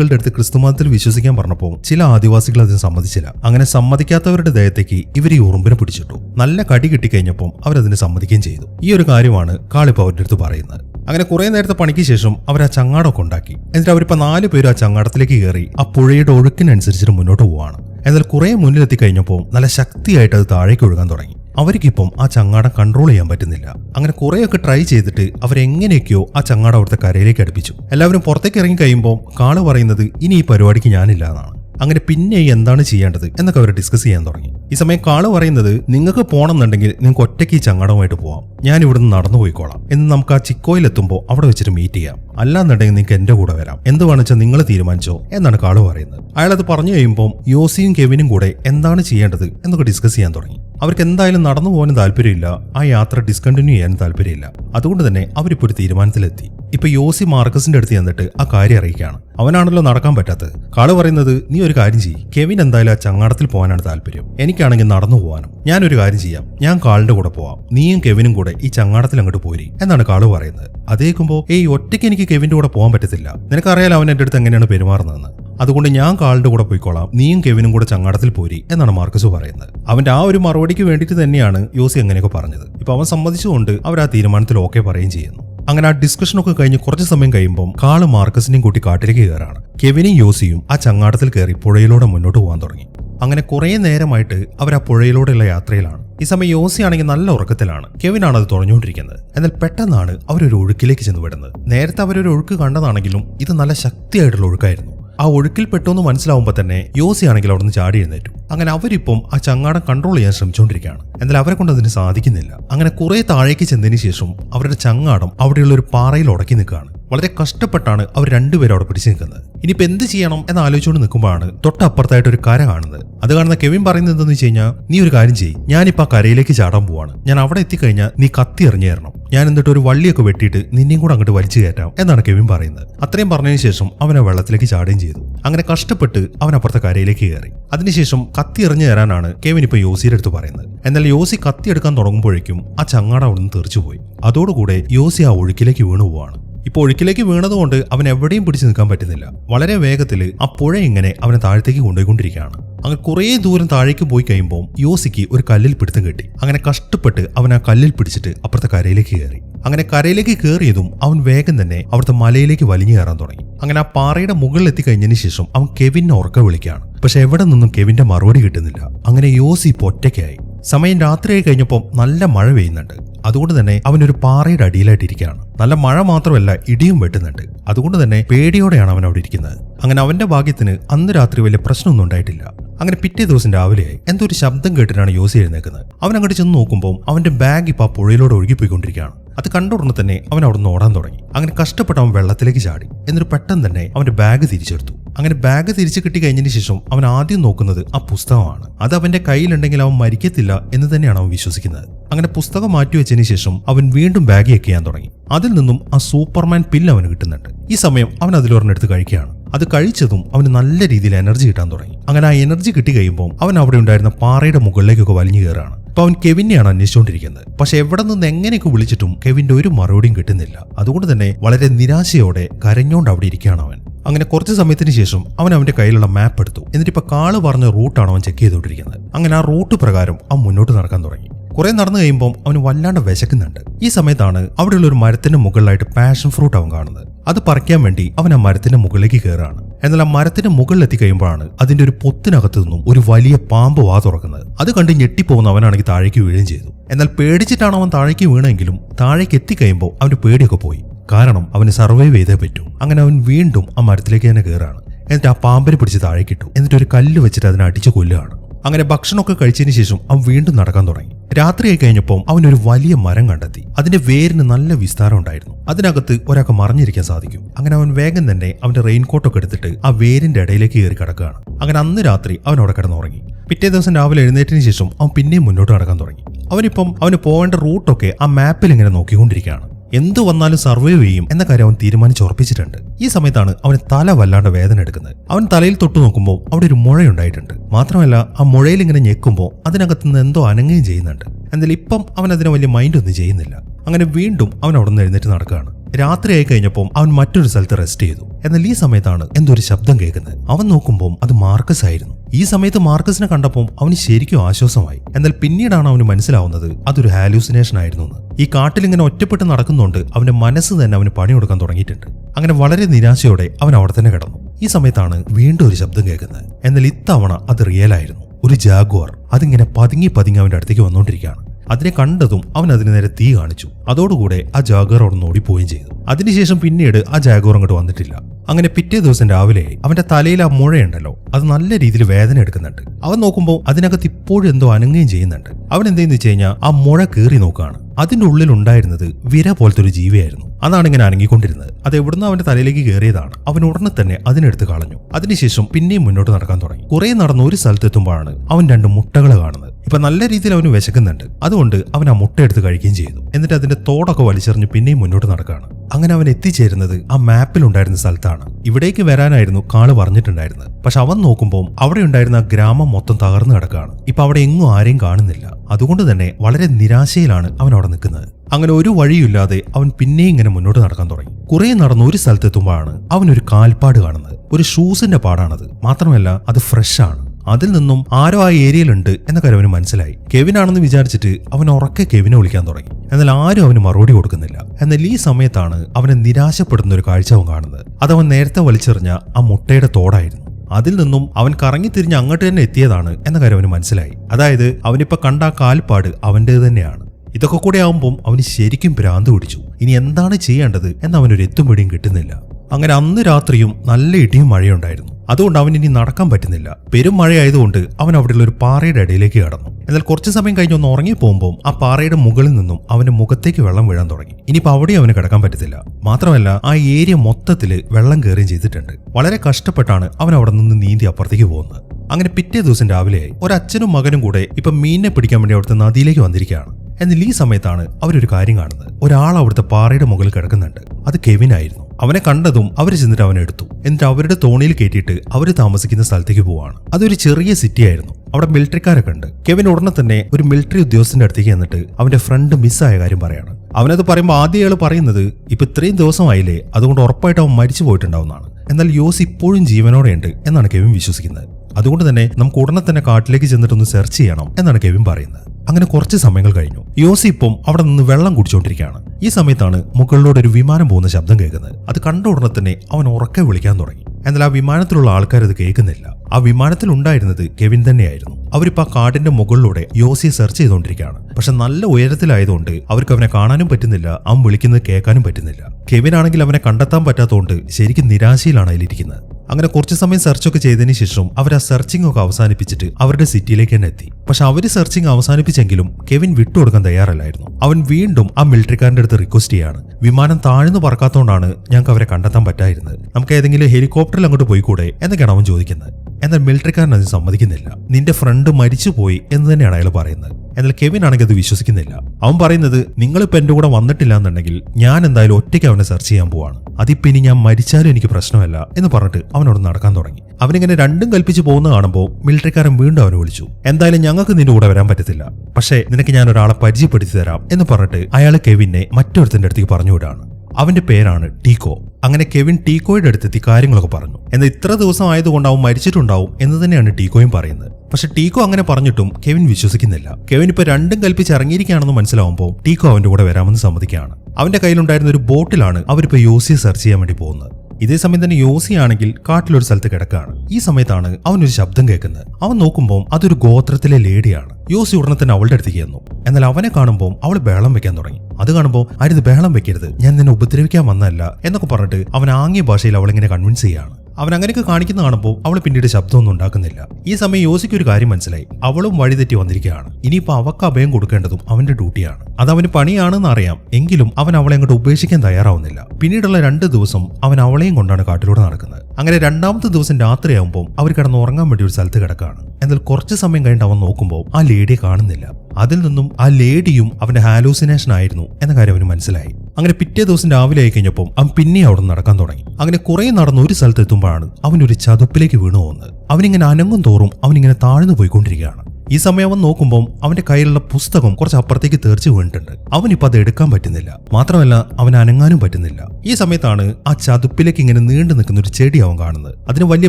Speaker 1: ആദിവാസികളുടെ അടുത്ത് ക്രിസ്തുമതത്തിൽ വിശ്വസിക്കാൻ പറഞ്ഞപ്പോൾ ചില ആദിവാസികൾ അതിന് സമ്മതിച്ചില്ല. അങ്ങനെ സമ്മതിക്കാത്തവരുടെ ദയത്തേക്ക് ഇവർ ഈ ഉറുമ്പിനെ പിടിച്ചിട്ടു. നല്ല കടി കിട്ടിക്കഴിഞ്ഞപ്പോൾ അവരതിന് സമ്മതിക്കുകയും ചെയ്തു. ഈ ഒരു കാര്യമാണ് കാളിപ്പോ അവരുടെ അടുത്ത് പറയുന്നത്. അങ്ങനെ കുറെ നേരത്തെ പണിക്ക് ശേഷം അവർ ആ ചങ്ങാടമൊക്കെ ഉണ്ടാക്കി. എന്നിട്ട് അവരിപ്പോ നാല് പേരും ആ ചങ്ങാടത്തിലേക്ക് കയറി ആ പുഴയുടെ ഒഴുക്കിനനുസരിച്ചിട്ട് മുന്നോട്ട് പോവാണ്. എന്നാൽ കുറെ മുന്നിലെത്തി കഴിഞ്ഞപ്പോൾ നല്ല ശക്തിയായിട്ട് അത് താഴേക്ക് ഒഴുകാൻ തുടങ്ങി. അവർക്കിപ്പം ആ ചങ്ങാടം കൺട്രോൾ ചെയ്യാൻ പറ്റുന്നില്ല. അങ്ങനെ കുറേയൊക്കെ ട്രൈ ചെയ്തിട്ട് അവരെങ്ങനെയൊക്കെയോ ആ ചങ്ങാടം അവിടുത്തെ കരയിലേക്ക് അടുപ്പിച്ചു. എല്ലാവരും പുറത്തേക്ക് ഇറങ്ങി കഴിയുമ്പോൾ കാൾ പറയുന്നത് ഇനി ഈ പരിപാടിക്ക് ഞാനില്ല എന്നാണ് അങ്ങനെ പിന്നെ എന്താണ് ചെയ്യേണ്ടത്? എന്നൊക്കെ അവർ ഡിസ്കസ് ചെയ്യാൻ തുടങ്ങി. ഈ സമയം കാൾ പറയുന്നത് നിങ്ങൾക്ക് പോകണമെന്നുണ്ടെങ്കിൽ നിങ്ങൾക്ക് ഒറ്റയ്ക്ക് ഈ ചങ്ങാടവുമായിട്ട് പോവാം. ഞാൻ ഇവിടുന്ന് നടന്നു പോയിക്കോളാം. എന്ന് നമുക്ക് ആ ചിക്കോയിലെത്തുമ്പോൾ അവിടെ വെച്ചിട്ട് മീറ്റ് ചെയ്യാം. അല്ലാന്നുണ്ടെങ്കിൽ നിങ്ങൾക്ക് എന്റെ കൂടെ വരാം. എന്ത് വേണമെച്ചാൽ നിങ്ങൾ തീരുമാനിച്ചോ എന്നാണ് കാൾ പറയുന്നത്. അയാൾ അത് പറഞ്ഞു കഴിയുമ്പോൾ യോസിയും കെവിനും കൂടെ എന്താണ് ചെയ്യേണ്ടത് എന്നൊക്കെ ഡിസ്കസ് ചെയ്യാൻ തുടങ്ങി. അവർക്ക് എന്തായാലും നടന്നു പോകാനും താല്പര്യമില്ല. ആ യാത്ര ഡിസ്കണ്ടിന്യൂ ചെയ്യാൻ താല്പര്യമില്ല. അതുകൊണ്ട് തന്നെ അവരിപ്പോൾ ഒരു തീരുമാനത്തിലെത്തി. ഇപ്പൊ യോസി മാർക്കസിന്റെ അടുത്ത് ചെന്നിട്ട് ആ കാര്യം അറിയിക്കുകയാണ്. അവനാണല്ലോ നടക്കാൻ പറ്റാത്തത്. കാൾ പറയുന്നത് നീ ഒരു കാര്യം ചെയ്യ്. കെവിൻ എന്തായാലും ആ ചങ്ങാടത്തിൽ പോകാനാണ് താല്പര്യം. എനിക്കാണെങ്കിൽ നടന്നു പോകാനും. ഞാനൊരു കാര്യം ചെയ്യാം. ഞാൻ കാളിന്റെ കൂടെ പോവാം. നീയും കെവിനും കൂടെ ഈ ചങ്ങാടത്തിൽ അങ്ങോട്ട് പോരി. എന്നാണ് കാൾ പറയുന്നത്. അതേക്കുമ്പോ ഏയ് ഒറ്റയ്ക്ക് എനിക്ക് കെവിന്റെ കൂടെ പോകാൻ പറ്റത്തില്ല. നിനക്കറിയാലോ അവൻ എന്റെ അടുത്ത് എങ്ങനെയാണ് പെരുമാറുന്നതെന്ന്? അതുകൊണ്ട് ഞാൻ കാളിന്റെ കൂടെ പോയിക്കോളാം. നീയും കെവിനും കൂടെ ചങ്ങാടത്തിൽ പോരി എന്നാണ് മാർക്കസ് പറയുന്നത്. അവന്റെ ആ ഒരു മറുപടിക്ക് വേണ്ടിയിട്ട് തന്നെയാണ് യോസി അങ്ങനെയൊക്കെ പറഞ്ഞത്. ഇപ്പൊ അവൻ സമ്മതിച്ചുകൊണ്ട് അവർ ആ തീരുമാനത്തിൽ ഓക്കെ പറയുകയും ചെയ്യുന്നു. അങ്ങനെ ആ ഡിസ്കഷനൊക്കെ കഴിഞ്ഞ് കുറച്ച് സമയം കഴിയുമ്പോൾ കാൾ മാർക്കസിനെയും കൂട്ടി കാട്ടിലേക്ക് കയറാണ്. കെവിനും യോസിയും ആ ചങ്ങാടത്തിൽ കയറി പുഴയിലൂടെ മുന്നോട്ട് പോകാൻ തുടങ്ങി. അങ്ങനെ കുറേ നേരമായിട്ട് അവർ ആ പുഴയിലൂടെയുള്ള യാത്രയിലാണ്. ഈ സമയം യോസി ആണെങ്കിൽ നല്ല ഉറക്കത്തിലാണ്. കെവിനാണ് അത് തുറഞ്ഞുകൊണ്ടിരിക്കുന്നത്. എന്നാൽ പെട്ടെന്നാണ് അവരൊരു ഒഴുക്കിലേക്ക് ചെന്ന് വിടുന്നത്. നേരത്തെ അവരൊരു ഒഴുക്ക് കണ്ടതാണെങ്കിലും ഇത് നല്ല ശക്തിയായിട്ടുള്ള ഒഴുക്കായിരുന്നു. ആ ഒഴുക്കിൽ പെട്ടെന്ന് മനസ്സിലാവുമ്പോൾ തന്നെ യോസി ആണെങ്കിൽ അവിടുന്ന് ചാടി എഴുന്നേറ്റു. അങ്ങനെ അവരിപ്പം ആ ചങ്ങാടം കൺട്രോൾ ചെയ്യാൻ ശ്രമിച്ചുകൊണ്ടിരിക്കുകയാണ്. എന്നാൽ അവരെ കൊണ്ട് അതിന് സാധിക്കുന്നില്ല. അങ്ങനെ കുറെ താഴേക്ക് ചെന്നതിന് ശേഷം അവരുടെ ചങ്ങാടം അവിടെയുള്ള ഒരു പാറയിൽ ഉടക്കി നിൽക്കുകയാണ്. വളരെ കഷ്ടപ്പെട്ടാണ് അവർ രണ്ടുപേരും അവിടെ പിടിച്ചു നിൽക്കുന്നത്. ഇനിയിപ്പോൾ എന്ത് ചെയ്യണം എന്ന് ആലോചിച്ചുകൊണ്ട് നിൽക്കുമ്പോഴാണ് തൊട്ടപ്പുറത്തായിട്ട് ഒരു കര കാണുന്നത്. അത് കാണുന്ന കെവിൻ പറയുന്നത് എന്തെന്ന് വെച്ച് കഴിഞ്ഞാൽ നീ ഒരു കാര്യം ചെയ്യ്. ഞാനിപ്പോൾ ആ കരയിലേക്ക് ചാടാൻ പോവാണ്. ഞാൻ അവിടെ എത്തിക്കഴിഞ്ഞാൽ നീ കത്തി എറിഞ്ഞു തരണം ഞാൻ എന്നിട്ട് ഒരു വള്ളിയൊക്കെ വെട്ടിയിട്ട് നിന്നെയും കൂടെ അങ്ങോട്ട് വലിച്ചു കയറ്റാം എന്നാണ് കെവിൻ പറയുന്നത്. അത്രയും പറഞ്ഞതിന് ശേഷം അവനെ വെള്ളത്തിലേക്ക് ചാടുകയും ചെയ്തു. അങ്ങനെ കഷ്ടപ്പെട്ട് അവൻ അപ്പുറത്തെ കരയിലേക്ക് കയറി. അതിനുശേഷം കത്തി എറിഞ്ഞു തരാനാണ് കെവിൻ ഇപ്പോൾ യോസിയുടെ അടുത്ത് പറയുന്നത്. എന്നാൽ യോസി കത്തി എടുക്കാൻ തുടങ്ങുമ്പോഴേക്കും ആ ചങ്ങാട അവിടുന്ന് തെറിച്ചുപോയി. അതോടുകൂടെ യോസി ആ ഒഴുക്കിലേക്ക് വീണു പോവാണ്. ഇപ്പോൾ ഒഴുക്കിലേക്ക് വീണതുകൊണ്ട് അവൻ എവിടെയും പിടിച്ചു നിൽക്കാൻ പറ്റുന്നില്ല. വളരെ വേഗത്തിൽ ആ പുഴ ഇങ്ങനെ അവനെ താഴത്തേക്ക് കൊണ്ടുപോയിക്കൊണ്ടിരിക്കുകയാണ്. അങ്ങനെ കുറേ ദൂരം താഴേക്ക് പോയി കഴിയുമ്പോൾ യോസിക്ക് ഒരു കല്ലിൽ പിടുത്തം കിട്ടി. അങ്ങനെ കഷ്ടപ്പെട്ട് അവൻ ആ കല്ലിൽ പിടിച്ചിട്ട് അപ്പുറത്തെ കരയിലേക്ക് കയറി. അങ്ങനെ കരയിലേക്ക് കയറിയതും അവൻ വേഗം തന്നെ അവിടുത്തെ മലയിലേക്ക് വലിഞ്ഞു കയറാൻ തുടങ്ങി. അങ്ങനെ ആ പാറയുടെ മുകളിൽ എത്തിക്കഴിഞ്ഞതിന് ശേഷം അവൻ കെവിനെ ഉറക്ക വിളിക്കുകയാണ്. പക്ഷെ എവിടെ നിന്നും കെവിന്റെ മറുപടി കിട്ടുന്നില്ല. അങ്ങനെ യോസി ഇപ്പോൾ ഒറ്റയ്ക്കായി. സമയം രാത്രിയായി കഴിഞ്ഞപ്പോൾ നല്ല മഴ പെയ്യുന്നുണ്ട്. അതുകൊണ്ട് തന്നെ അവൻ ഒരു പാറയുടെ അടിയിലായിട്ടിരിക്കുകയാണ്. നല്ല മഴ മാത്രമല്ല ഇടിയും വെട്ടുന്നുണ്ട്. അതുകൊണ്ട് തന്നെ പേടിയോടെയാണ് അവൻ അവിടെ ഇരിക്കുന്നത്. അങ്ങനെ അവന്റെ ഭാഗ്യത്തിന് അന്ന് രാത്രി വലിയ പ്രശ്നമൊന്നും ഉണ്ടായിട്ടില്ല. അങ്ങനെ പിറ്റേ ദിവസം രാവിലെയായി. എന്തോ ഒരു ശബ്ദം കേട്ടിട്ടാണ് യോസി എഴുന്നേക്കുന്നത് അവൻ അങ്ങോട്ട് ചെന്ന് നോക്കുമ്പോൾ അവന്റെ ബാഗ് ഇപ്പൊ ആ പുഴയിലൂടെ ഒഴുകിപ്പോയിക്കൊണ്ടിരിക്കുകയാണ്. അത് കണ്ട ഉടനെ തന്നെ അവൻ അവിടെ നിന്ന് ഓടാൻ തുടങ്ങി. അങ്ങനെ കഷ്ടപ്പെട്ട് അവൻ വെള്ളത്തിലേക്ക് ചാടി. എന്നിട്ട് പെട്ടെന്ന് തന്നെ അവന്റെ ബാഗ് തിരിച്ചെടുത്തു. അങ്ങനെ ബാഗ് തിരിച്ചു കിട്ടി കഴിഞ്ഞതിന് ശേഷം അവൻ ആദ്യം നോക്കുന്നത് ആ പുസ്തകമാണ്. അത് അവന്റെ കയ്യിലുണ്ടെങ്കിൽ അവൻ മരിക്കത്തില്ല എന്ന് തന്നെയാണ് അവൻ വിശ്വസിക്കുന്നത്. അങ്ങനെ പുസ്തകം മാറ്റി വെച്ചതിന് ശേഷം അവൻ വീണ്ടും ബാഗ് ചെക്ക് ചെയ്യാൻ തുടങ്ങി. അതിൽ നിന്നും ആ സൂപ്പർമാൻ പില്ല് അവന് കിട്ടുന്നുണ്ട്. ഈ സമയം അവൻ അതിലൊരെണ്ണെടുത്ത് കഴിക്കുകയാണ്. അത് കഴിച്ചതും അവന് നല്ല രീതിയിൽ എനർജി കിട്ടാൻ തുടങ്ങി. അങ്ങനെ ആ എനർജി കിട്ടി കഴിയുമ്പോൾ അവൻ അവിടെ ഉണ്ടായിരുന്ന പാറയുടെ മുകളിലേക്കൊക്കെ വലിഞ്ഞു കയറാണ് ഇപ്പൊ അവൻ കെവിനെയാണ് അന്വേഷിച്ചുകൊണ്ടിരിക്കുന്നത് പക്ഷെ എവിടെ നിന്ന് എങ്ങനെയൊക്കെ വിളിച്ചിട്ടും കെവിന്റെ ഒരു മറുപടിയും കിട്ടുന്നില്ല. അതുകൊണ്ട് തന്നെ വളരെ നിരാശയോടെ കരഞ്ഞോണ്ട് അവിടെ ഇരിക്കുകയാണ് അവൻ. അങ്ങനെ കുറച്ച് സമയത്തിന് ശേഷം അവൻ അവന്റെ കയ്യിലുള്ള മാപ്പ് എടുത്തു. എന്നിട്ട് ഇപ്പൊ കാൾ പറഞ്ഞ റൂട്ടാണ് അവൻ ചെക്ക് ചെയ്തുകൊണ്ടിരിക്കുന്നത് അങ്ങനെ ആ റൂട്ട് പ്രകാരം അവൻ മുന്നോട്ട് നടക്കാൻ തുടങ്ങി. കുറെ നടന്നു കഴിയുമ്പോൾ അവന് വല്ലാണ്ട് വിശക്കുന്നുണ്ട്. ഈ സമയത്താണ് അവിടെയുള്ള ഒരു മരത്തിന്റെ മുകളിലായിട്ട് പാഷൻ ഫ്രൂട്ട് അവൻ കാണുന്നത്. അത് പറിക്കാൻ വേണ്ടി അവൻ ആ മരത്തിന്റെ മുകളിലേക്ക് കയറാണ് എന്നാൽ ആ മരത്തിന്റെ മുകളിലെത്തി കഴിയുമ്പോഴാണ് അതിന്റെ ഒരു പൊത്തിനകത്തു നിന്നും ഒരു വലിയ പാമ്പ് വാ തുറക്കുന്നത്. അത് കണ്ട് ഞെട്ടിപ്പോകുന്ന അവനാണെങ്കിൽ താഴേക്ക് വീഴുകയും ചെയ്തു. എന്നാൽ പേടിച്ചിട്ടാണ് അവൻ താഴേക്ക് വീണെങ്കിലും താഴേക്ക് എത്തിക്കഴിയുമ്പോൾ അവന്റെ പേടിയൊക്കെ പോയി. കാരണം അവന് സർവൈവ് ചെയ്തേ പറ്റൂ. അങ്ങനെ അവൻ വീണ്ടും ആ മരത്തിലേക്ക് തന്നെ കയറാണ് എന്നിട്ട് ആ പാമ്പിനെ പിടിച്ച് താഴേക്കിട്ടു. എന്നിട്ട് ഒരു കല്ല് വെച്ചിട്ട് അതിനെ അടിച്ചു കൊല്ലുകയാണ്. അങ്ങനെ ഭക്ഷണമൊക്കെ കഴിച്ചതിന് ശേഷം അവൻ വീണ്ടും നടക്കാൻ തുടങ്ങി. രാത്രിയായി കഴിഞ്ഞപ്പോൾ അവൻ ഒരു വലിയ മരം കണ്ടെത്തി. അതിന്റെ വേരിന് നല്ല വിസ്താരം ഉണ്ടായിരുന്നു. അതിനകത്ത് ഒരാൾക്ക് മറിഞ്ഞിരിക്കാൻ സാധിക്കും. അങ്ങനെ അവൻ വേഗം തന്നെ അവന്റെ റെയിൻകോട്ടൊക്കെ എടുത്തിട്ട് ആ വേരിന്റെ ഇടയിലേക്ക് കയറി കിടക്കുകയാണ്. അങ്ങനെ അന്ന് രാത്രി അവൻ അവിടെ കിടന്നുറങ്ങി പിറ്റേ ദിവസം രാവിലെ എഴുന്നേറ്റതിന് ശേഷം അവൻ പിന്നെയും മുന്നോട്ട് നടക്കാൻ തുടങ്ങി. അവനിപ്പം അവന് പോകേണ്ട റൂട്ടൊക്കെ ആ മാപ്പിൽ ഇങ്ങനെ നോക്കിക്കൊണ്ടിരിക്കുകയാണ്. എന്തു വന്നാലും സർവൈവ് ചെയ്യും എന്ന കാര്യം അവൻ തീരുമാനിച്ചുറപ്പിച്ചിട്ടുണ്ട് ഈ സമയത്താണ് അവന് തല വല്ലാണ്ട് വേദന എടുക്കുന്നത്. അവൻ തലയിൽ തൊട്ടു നോക്കുമ്പോൾ അവിടെ ഒരു മുഴയുണ്ടായിട്ടുണ്ട് മാത്രമല്ല ആ മുഴയിൽ ഇങ്ങനെ ഞെക്കുമ്പോൾ അതിനകത്ത് നിന്ന് എന്തോ അനങ്ങുകയും ചെയ്യുന്നുണ്ട്. എന്നാൽ ഇപ്പം അവൻ അതിനെ വലിയ മൈൻഡ് ഒന്നും ചെയ്യുന്നില്ല. അങ്ങനെ വീണ്ടും അവൻ അവിടെ നിന്ന് എഴുന്നേറ്റ് നടക്കുകയാണ്. രാത്രിയായി കഴിഞ്ഞപ്പോൾ അവൻ മറ്റൊരു സ്ഥലത്ത് റെസ്റ്റ് ചെയ്തു. എന്നാൽ ഈ സമയത്താണ് എന്തോ ഒരു ശബ്ദം കേൾക്കുന്നത്. അവൻ നോക്കുമ്പോൾ അത് മാർക്കസ് ആയിരുന്നു ഈ സമയത്ത് മാർക്കസിനെ കണ്ടപ്പോൾ അവന് ശരിക്കും ആശ്വാസമായി. എന്നാൽ പിന്നീടാണ് അവന് മനസ്സിലാവുന്നത് അതൊരു ഹാലൂസിനേഷൻ ആയിരുന്നു ഈ കാട്ടിൽ ഇങ്ങനെ ഒറ്റപ്പെട്ട് നടക്കുന്നുണ്ട് അവന്റെ മനസ്സ് തന്നെ അവന് പണിയെടുക്കാൻ തുടങ്ങിയിട്ടുണ്ട്. അങ്ങനെ വളരെ നിരാശയോടെ അവൻ അവിടെ തന്നെ കിടന്നു. ഈ സമയത്താണ് വീണ്ടും ഒരു ശബ്ദം കേൾക്കുന്നത്. എന്നാൽ ഇത്തവണ അത് റിയൽ ആയിരുന്നു. ഒരു ജാഗ്വാർ അതിങ്ങനെ പതുങ്ങി പതുങ്ങി അവന്റെ അടുത്തേക്ക് വന്നുകൊണ്ടിരിക്കുകയാണ്. അതിനെ കണ്ടതും അവൻ അതിന് നേരെ തീ കാണിച്ചു. അതോടുകൂടെ ആ ജാഗർ അവിടെ നിന്ന് ഓടിപ്പോവുകയും ചെയ്തു. അതിനുശേഷം പിന്നീട് ആ ജാഗോർ അങ്ങോട്ട് വന്നിട്ടില്ല. അങ്ങനെ പിറ്റേ ദിവസം രാവിലെ അവന്റെ തലയിൽ ആ മുഴയുണ്ടല്ലോ അത് നല്ല രീതിയിൽ വേദന എടുക്കുന്നുണ്ട്. അവൻ നോക്കുമ്പോൾ അതിനകത്ത് ഇപ്പോഴും എന്തോ അനങ്ങുകയും ചെയ്യുന്നുണ്ട്. അവൻ എന്തെന്ന് വെച്ച് കഴിഞ്ഞാൽ ആ മുഴ കീറി നോക്കുകയാണ്. അതിന്റെ ഉള്ളിൽ ഉണ്ടായിരുന്നത് വിര പോലത്തെ ഒരു ജീവിയായിരുന്നു. അതാണ് ഇങ്ങനെ അനങ്ങിക്കൊണ്ടിരുന്നത്. അത് എവിടുന്ന് അവന്റെ തലയിലേക്ക് കയറിയതാണ്. അവൻ ഉടനെ തന്നെ അതിനെടുത്ത് കളഞ്ഞു. അതിനുശേഷം പിന്നെയും മുന്നോട്ട് നടക്കാൻ തുടങ്ങി. കുറെ നടന്ന് ഒരു സ്ഥലത്തെത്തുമ്പോഴാണ് അവൻ രണ്ട് മുട്ടകളെ കാണുന്നത്. ഇപ്പൊ നല്ല രീതിയിൽ അവന് വിശക്കുന്നുണ്ട്. അതുകൊണ്ട് അവൻ ആ മുട്ട എടുത്ത് കഴിക്കുകയും ചെയ്തു. എന്നിട്ട് അതിന്റെ തോടൊക്കെ വലിച്ചെറിഞ്ഞ് പിന്നെയും മുന്നോട്ട് നടക്കുകയാണ്. അങ്ങനെ അവൻ എത്തിച്ചേരുന്നത് ആ മാപ്പിൽ ഉണ്ടായിരുന്ന സ്ഥലത്താണ്. ഇവിടേക്ക് വരാനായിരുന്നു കാൾ പറഞ്ഞിട്ടുണ്ടായിരുന്നത്. പക്ഷെ അവൻ നോക്കുമ്പോൾ അവിടെ ഉണ്ടായിരുന്ന ഗ്രാമം മൊത്തം തകർന്നു കിടക്കുകയാണ്. ഇപ്പൊ അവിടെ എങ്ങും ആരെയും കാണുന്നില്ല. അതുകൊണ്ട് തന്നെ വളരെ നിരാശയിലാണ് അവൻ അവിടെ നിൽക്കുന്നത്. അങ്ങനെ ഒരു വഴിയില്ലാതെ അവൻ പിന്നെയും ഇങ്ങനെ മുന്നോട്ട് നടക്കാൻ തുടങ്ങി. കുറെ നടന്ന് ഒരു സ്ഥലത്തെത്തുമ്പോഴാണ് അവൻ ഒരു കാൽപ്പാട് കാണുന്നത്. ഒരു ഷൂസിന്റെ പാടാണത്. മാത്രമല്ല അത് ഫ്രഷ് ആണ്. അതിൽ നിന്നും ആരോ ആ ഏരിയയിലുണ്ട് എന്നൊക്കെ അവന് മനസ്സിലായി. കെവിൻ ആണെന്ന് വിചാരിച്ചിട്ട് അവൻ ഉറക്കെ കെവിനെ വിളിക്കാൻ തുടങ്ങി. എന്നാൽ ആരും അവന് മറുപടി കൊടുക്കുന്നില്ല. എന്നാൽ ഈ സമയത്താണ് അവനെ നിരാശപ്പെടുന്ന ഒരു കാഴ്ച അവൻ കാണുന്നത്. അതവൻ നേരത്തെ വലിച്ചെറിഞ്ഞ ആ മുട്ടയുടെ തോടായിരുന്നു. അതിൽ നിന്നും അവൻ കറങ്ങി തിരിഞ്ഞ് അങ്ങോട്ട് തന്നെ എത്തിയതാണ് എന്ന കാര്യം അവന് മനസ്സിലായി. അതായത് അവനിപ്പോ കണ്ട ആ കാൽപ്പാട് അവന്റേത് തന്നെയാണ്. ഇതൊക്കെ കൂടെ ആവുമ്പം അവന് ശരിക്കും ഭ്രാന്ത് പിടിച്ചു. ഇനി എന്താണ് ചെയ്യേണ്ടത് എന്ന് അവനൊരു എത്തും പിടിയും കിട്ടുന്നില്ല. അങ്ങനെ അന്ന് രാത്രിയും നല്ല ഇടിയും മഴയുണ്ടായിരുന്നു. അതുകൊണ്ട് അവൻ ഇനി നടക്കാൻ പറ്റുന്നില്ല. പെരും മഴയായതുകൊണ്ട് അവൻ അവിടെയുള്ള ഒരു പാറയുടെ ഇടയിലേക്ക് കടന്നു. എന്നാൽ കുറച്ച് സമയം കഴിഞ്ഞ് ഒന്ന് ഉറങ്ങി പോകുമ്പോൾ ആ പാറയുടെ മുകളിൽ നിന്നും അവന്റെ മുഖത്തേക്ക് വെള്ളം വീഴാൻ തുടങ്ങി. ഇനിയിപ്പോൾ അവിടെ അവന് കിടക്കാൻ പറ്റത്തില്ല. മാത്രമല്ല ആ ഏരിയ മൊത്തത്തിൽ വെള്ളം കയറുകയും ചെയ്തിട്ടുണ്ട്. വളരെ കഷ്ടപ്പെട്ടാണ് അവൻ അവിടെ നിന്ന് നീന്തി അപ്പുറത്തേക്ക് പോകുന്നത്. അങ്ങനെ പിറ്റേ ദിവസം രാവിലെയായി. ഒരച്ഛനും മകനും കൂടെ ഇപ്പൊ മീനിനെ പിടിക്കാൻ വേണ്ടി അവിടുത്തെ നദിയിലേക്ക് വന്നിരിക്കുകയാണ്. എന്നാൽ ഈ സമയത്താണ് അവരൊരു കാര്യം കാണുന്നത്. ഒരാൾ അവിടുത്തെ പാറയുടെ മുകളിൽ കിടക്കുന്നുണ്ട്. അത് കെവിൻ ആയിരുന്നു. അവനെ കണ്ടതും അവർ ചെന്നിട്ട് അവനെ എടുത്തു. എന്നിട്ട് അവരുടെ തോണിയിൽ കയറ്റിയിട്ട് അവർ താമസിക്കുന്ന സ്ഥലത്തേക്ക് പോവാണ്. അതൊരു ചെറിയ സിറ്റി ആയിരുന്നു. അവിടെ മിലിറ്ററിക്കാരൊക്കെ ഉണ്ട് കെവിൻ ഉടനെ തന്നെ ഒരു മിലിറ്ററി ഉദ്യോഗസ്ഥന്റെ അടുത്തേക്ക് എന്നിട്ട് അവന്റെ ഫ്രണ്ട് മിസ്സായ കാര്യം പറയാണ്. അവനത് പറയുമ്പോൾ ആദ്യ അയാൾ പറയുന്നത് ഇപ്പൊ ഇത്രയും ദിവസമായില്ലേ? അതുകൊണ്ട് ഉറപ്പായിട്ട് അവൻ മരിച്ചു പോയിട്ടുണ്ടാവുന്നതാണ് എന്നാൽ യോസ് ഇപ്പോഴും ജീവനോടെയുണ്ട് എന്നാണ് കെവിൻ വിശ്വസിക്കുന്നത്. അതുകൊണ്ട് തന്നെ നമുക്ക് ഉടനെ തന്നെ കാട്ടിലേക്ക് ചെന്നിട്ടൊന്ന് സെർച്ച് ചെയ്യണം എന്നാണ് കെവിൻ പറയുന്നത്. അങ്ങനെ കുറച്ച് സമയങ്ങൾ കഴിഞ്ഞു. യോസി ഇപ്പം അവിടെ നിന്ന് വെള്ളം കുടിച്ചുകൊണ്ടിരിക്കുകയാണ് ഈ സമയത്താണ് മുകളിലൂടെ ഒരു വിമാനം പോകുന്ന ശബ്ദം കേൾക്കുന്നത്. അത് കണ്ട ഉടനെ തന്നെ അവൻ ഉറക്കെ വിളിക്കാൻ തുടങ്ങി. എന്നാൽ ആ വിമാനത്തിലുള്ള ആൾക്കാർ അത് കേൾക്കുന്നില്ല. ആ വിമാനത്തിൽ ഉണ്ടായിരുന്നത് കെവിൻ തന്നെയായിരുന്നു. അവരിപ്പോ ആ കാടിന്റെ മുകളിലൂടെ യോസിയെ സെർച്ച് ചെയ്തുകൊണ്ടിരിക്കുകയാണ് പക്ഷെ നല്ല ഉയരത്തിലായതുകൊണ്ട് അവർക്ക് അവനെ കാണാനും പറ്റുന്നില്ല അവൻ വിളിക്കുന്നത് കേൾക്കാനും പറ്റുന്നില്ല. കെവിൻ ആണെങ്കിൽ അവനെ കണ്ടെത്താൻ പറ്റാത്തതുകൊണ്ട് ശരിക്കും നിരാശയിലാണ് അതിലിരിക്കുന്നത്. അങ്ങനെ കുറച്ച് സമയം സെർച്ച് ഒക്കെ ചെയ്തതിന് ശേഷം അവർ ആ സെർച്ചിങ് ഒക്കെ അവസാനിപ്പിച്ചിട്ട് അവരുടെ സിറ്റിയിലേക്ക് തന്നെ എത്തി. പക്ഷെ അവർ സെർച്ചിങ് അവസാനിപ്പിച്ചെങ്കിലും കെവിൻ വിട്ടുകൊടുക്കാൻ തയ്യാറല്ലായിരുന്നു. അവൻ വീണ്ടും ആ മിലിറ്ററിക്കാരന്റെ അടുത്ത് റിക്വസ്റ്റ് ചെയ്യാണ്. വിമാനം താഴ്ന്നു പറക്കാത്തോണ്ടാണ് ഞങ്ങൾക്ക് അവരെ കണ്ടെത്താൻ പറ്റായിരുന്നത് നമുക്ക് ഏതെങ്കിലും ഹെലികോപ്റ്ററിൽ അങ്ങോട്ട് പോയി പോയിക്കൂടെ എന്നൊക്കെയാണ് അവൻ ചോദിക്കുന്നത്. എന്നാൽ മിലിറ്ററിക്കാരൻ അതിന് സമ്മതിക്കുന്നില്ല. നിന്റെ ഫ്രണ്ട് മരിച്ചുപോയി എന്ന് തന്നെയാണ് അയാൾ പറയുന്നത്. എന്നാൽ കെവിൻ ആണെങ്കിൽ അത് വിശ്വസിക്കുന്നില്ല. അവൻ പറയുന്നത് നിങ്ങളിപ്പോൾ എന്റെ കൂടെ വന്നിട്ടില്ല എന്നുണ്ടെങ്കിൽ ഞാൻ എന്തായാലും ഒറ്റയ്ക്ക് അവനെ സെർച്ച് ചെയ്യാൻ പോവാണ്. അതിപ്പോ ഇനി ഞാൻ മരിച്ചാലും എനിക്ക് പ്രശ്നമല്ല എന്ന് പറഞ്ഞിട്ട് അവനോട് നടക്കാൻ തുടങ്ങി. അവനിങ്ങനെ രണ്ടും കൽപ്പിച്ച് പോകുന്ന കാണുമ്പോൾ മിലിറ്ററിക്കാരൻ വീണ്ടും അവനെ വിളിച്ചു. എന്തായാലും ഞങ്ങൾക്ക് നിന്റെ കൂടെ വരാൻ പറ്റത്തില്ല. പക്ഷേ നിനക്ക് ഞാൻ ഒരാളെ പരിചയപ്പെടുത്തി തരാം എന്ന് പറഞ്ഞിട്ട് അയാൾ കെവിനെ മറ്റൊരുത്തിന്റെ അടുത്തേക്ക് പറഞ്ഞു വിടാണ് അവന്റെ പേരാണ് ടീക്കോ. അങ്ങനെ കെവിൻ ടീക്കോയുടെ അടുത്തെത്തി കാര്യങ്ങളൊക്കെ പറഞ്ഞു. എന്നാൽ ഇത്ര ദിവസം ആയതുകൊണ്ട് അവൻ മരിച്ചിട്ടുണ്ടാവും എന്ന് തന്നെയാണ് ടീക്കോയും പറയുന്നത്. പക്ഷെ ടീക്കോ അങ്ങനെ പറഞ്ഞിട്ടും കെവിൻ വിശ്വസിക്കുന്നില്ല. കെവിൻ ഇപ്പൊ രണ്ടും കൽപ്പിച്ച് ഇറങ്ങിയിരിക്കുകയാണെന്ന് മനസ്സിലാവുമ്പോൾ ടീക്കോ അവന്റെ കൂടെ വരാമെന്ന് സമ്മതിക്കുകയാണ്. അവന്റെ കയ്യിലുണ്ടായിരുന്ന ഒരു ബോട്ടിലാണ് അവരിപ്പോ യോസിയെ സെർച്ച് ചെയ്യാൻ വേണ്ടി പോകുന്നത്. ഇതേ സമയം തന്നെ യോസി ആണെങ്കിൽ കാട്ടിലൊരു സ്ഥലത്ത് കിടക്കുകയാണ് ഈ സമയത്താണ് അവൻ ഒരു ശബ്ദം കേൾക്കുന്നത്. അവൻ നോക്കുമ്പോൾ അതൊരു ഗോത്രത്തിലെ ലേഡിയാണ്. യോസി ഉടനെ തന്നെ അവളുടെ അടുത്തേക്ക് ചെന്നു. എന്നാൽ അവനെ കാണുമ്പോൾ അവൾ ബഹളം വെക്കാൻ തുടങ്ങി. അത് കാണുമ്പോൾ അരുത് ബഹളം വെക്കരുത്. ഞാൻ നിന്നെ ഉപദ്രവിക്കാൻ വന്നതല്ല എന്നൊക്കെ പറഞ്ഞിട്ട് അവൻ ആംഗ്യ ഭാഷയിൽ അവളിങ്ങനെ കൺവിൻസ് ചെയ്യാണ് അവൻ അങ്ങനെയൊക്കെ കാണിക്കുന്ന കാണുമ്പോൾ അവൾ പിന്നീട് ശബ്ദമൊന്നും ഉണ്ടാക്കുന്നില്ല. ഈ സമയം യോസിക്ക് ഒരു കാര്യം മനസ്സിലായി. അവളും വഴിതെറ്റി വന്നിരിക്കുകയാണ്. ഇനിയിപ്പോൾ അവക്ക് അഭയം കൊടുക്കേണ്ടതും അവന്റെ ഡ്യൂട്ടിയാണ്. അത് അവന് പണിയാണെന്ന് അറിയാം. എങ്കിലും അവൻ അവളെ അങ്ങോട്ട് ഉപേക്ഷിക്കാൻ തയ്യാറാവുന്നില്ല. പിന്നീടുള്ള രണ്ട് ദിവസം അവൻ അവളെയും കൊണ്ടാണ് കാട്ടിലൂടെ നടക്കുന്നത്. അങ്ങനെ രണ്ടാമത്തെ ദിവസം രാത്രിയാകുമ്പോൾ അവർ കിടന്ന് ഉറങ്ങാൻ വേണ്ടി ഒരു സ്ഥലത്ത് കിടക്കുകയാണ്. എന്നാൽ കുറച്ച് സമയം കഴിഞ്ഞിട്ട് അവൻ നോക്കുമ്പോൾ ആ ലേഡിയെ കാണുന്നില്ല. അതിൽ നിന്നും ആ ലേഡിയും അവന്റെ ഹാലൂസിനേഷൻ ആയിരുന്നു എന്ന കാര്യം അവന് മനസ്സിലായി. അങ്ങനെ പിറ്റേ ദിവസം രാവിലെ ആയി കഴിഞ്ഞപ്പോൾ അവൻ പിന്നെ അവിടെ നടക്കാൻ തുടങ്ങി. അങ്ങനെ കുറെ നടന്ന് ഒരു സ്ഥലത്ത് എത്തുമ്പോഴാണ് ഒരു ചതുപ്പിലേക്ക് വീണു പോകുന്നത്. അവനിങ്ങനെ അനങ്ങും തോറും അവനിങ്ങനെ താഴ്ന്നു പോയിക്കൊണ്ടിരിക്കുകയാണ് ഈ സമയം അവൻ നോക്കുമ്പോൾ അവന്റെ കയ്യിലുള്ള പുസ്തകം കുറച്ച് അപ്പുറത്തേക്ക് തെറിച്ച് വീണിട്ടുണ്ട്. അവനിപ്പോൾ അത് എടുക്കാൻ പറ്റുന്നില്ല. മാത്രമല്ല അവൻ അനങ്ങാനും പറ്റുന്നില്ല. ഈ സമയത്താണ് ആ ചതുപ്പിലേക്ക് ഇങ്ങനെ നീണ്ടു നിൽക്കുന്ന ഒരു ചെടി അവൻ കാണുന്നത്. അതിന് വലിയ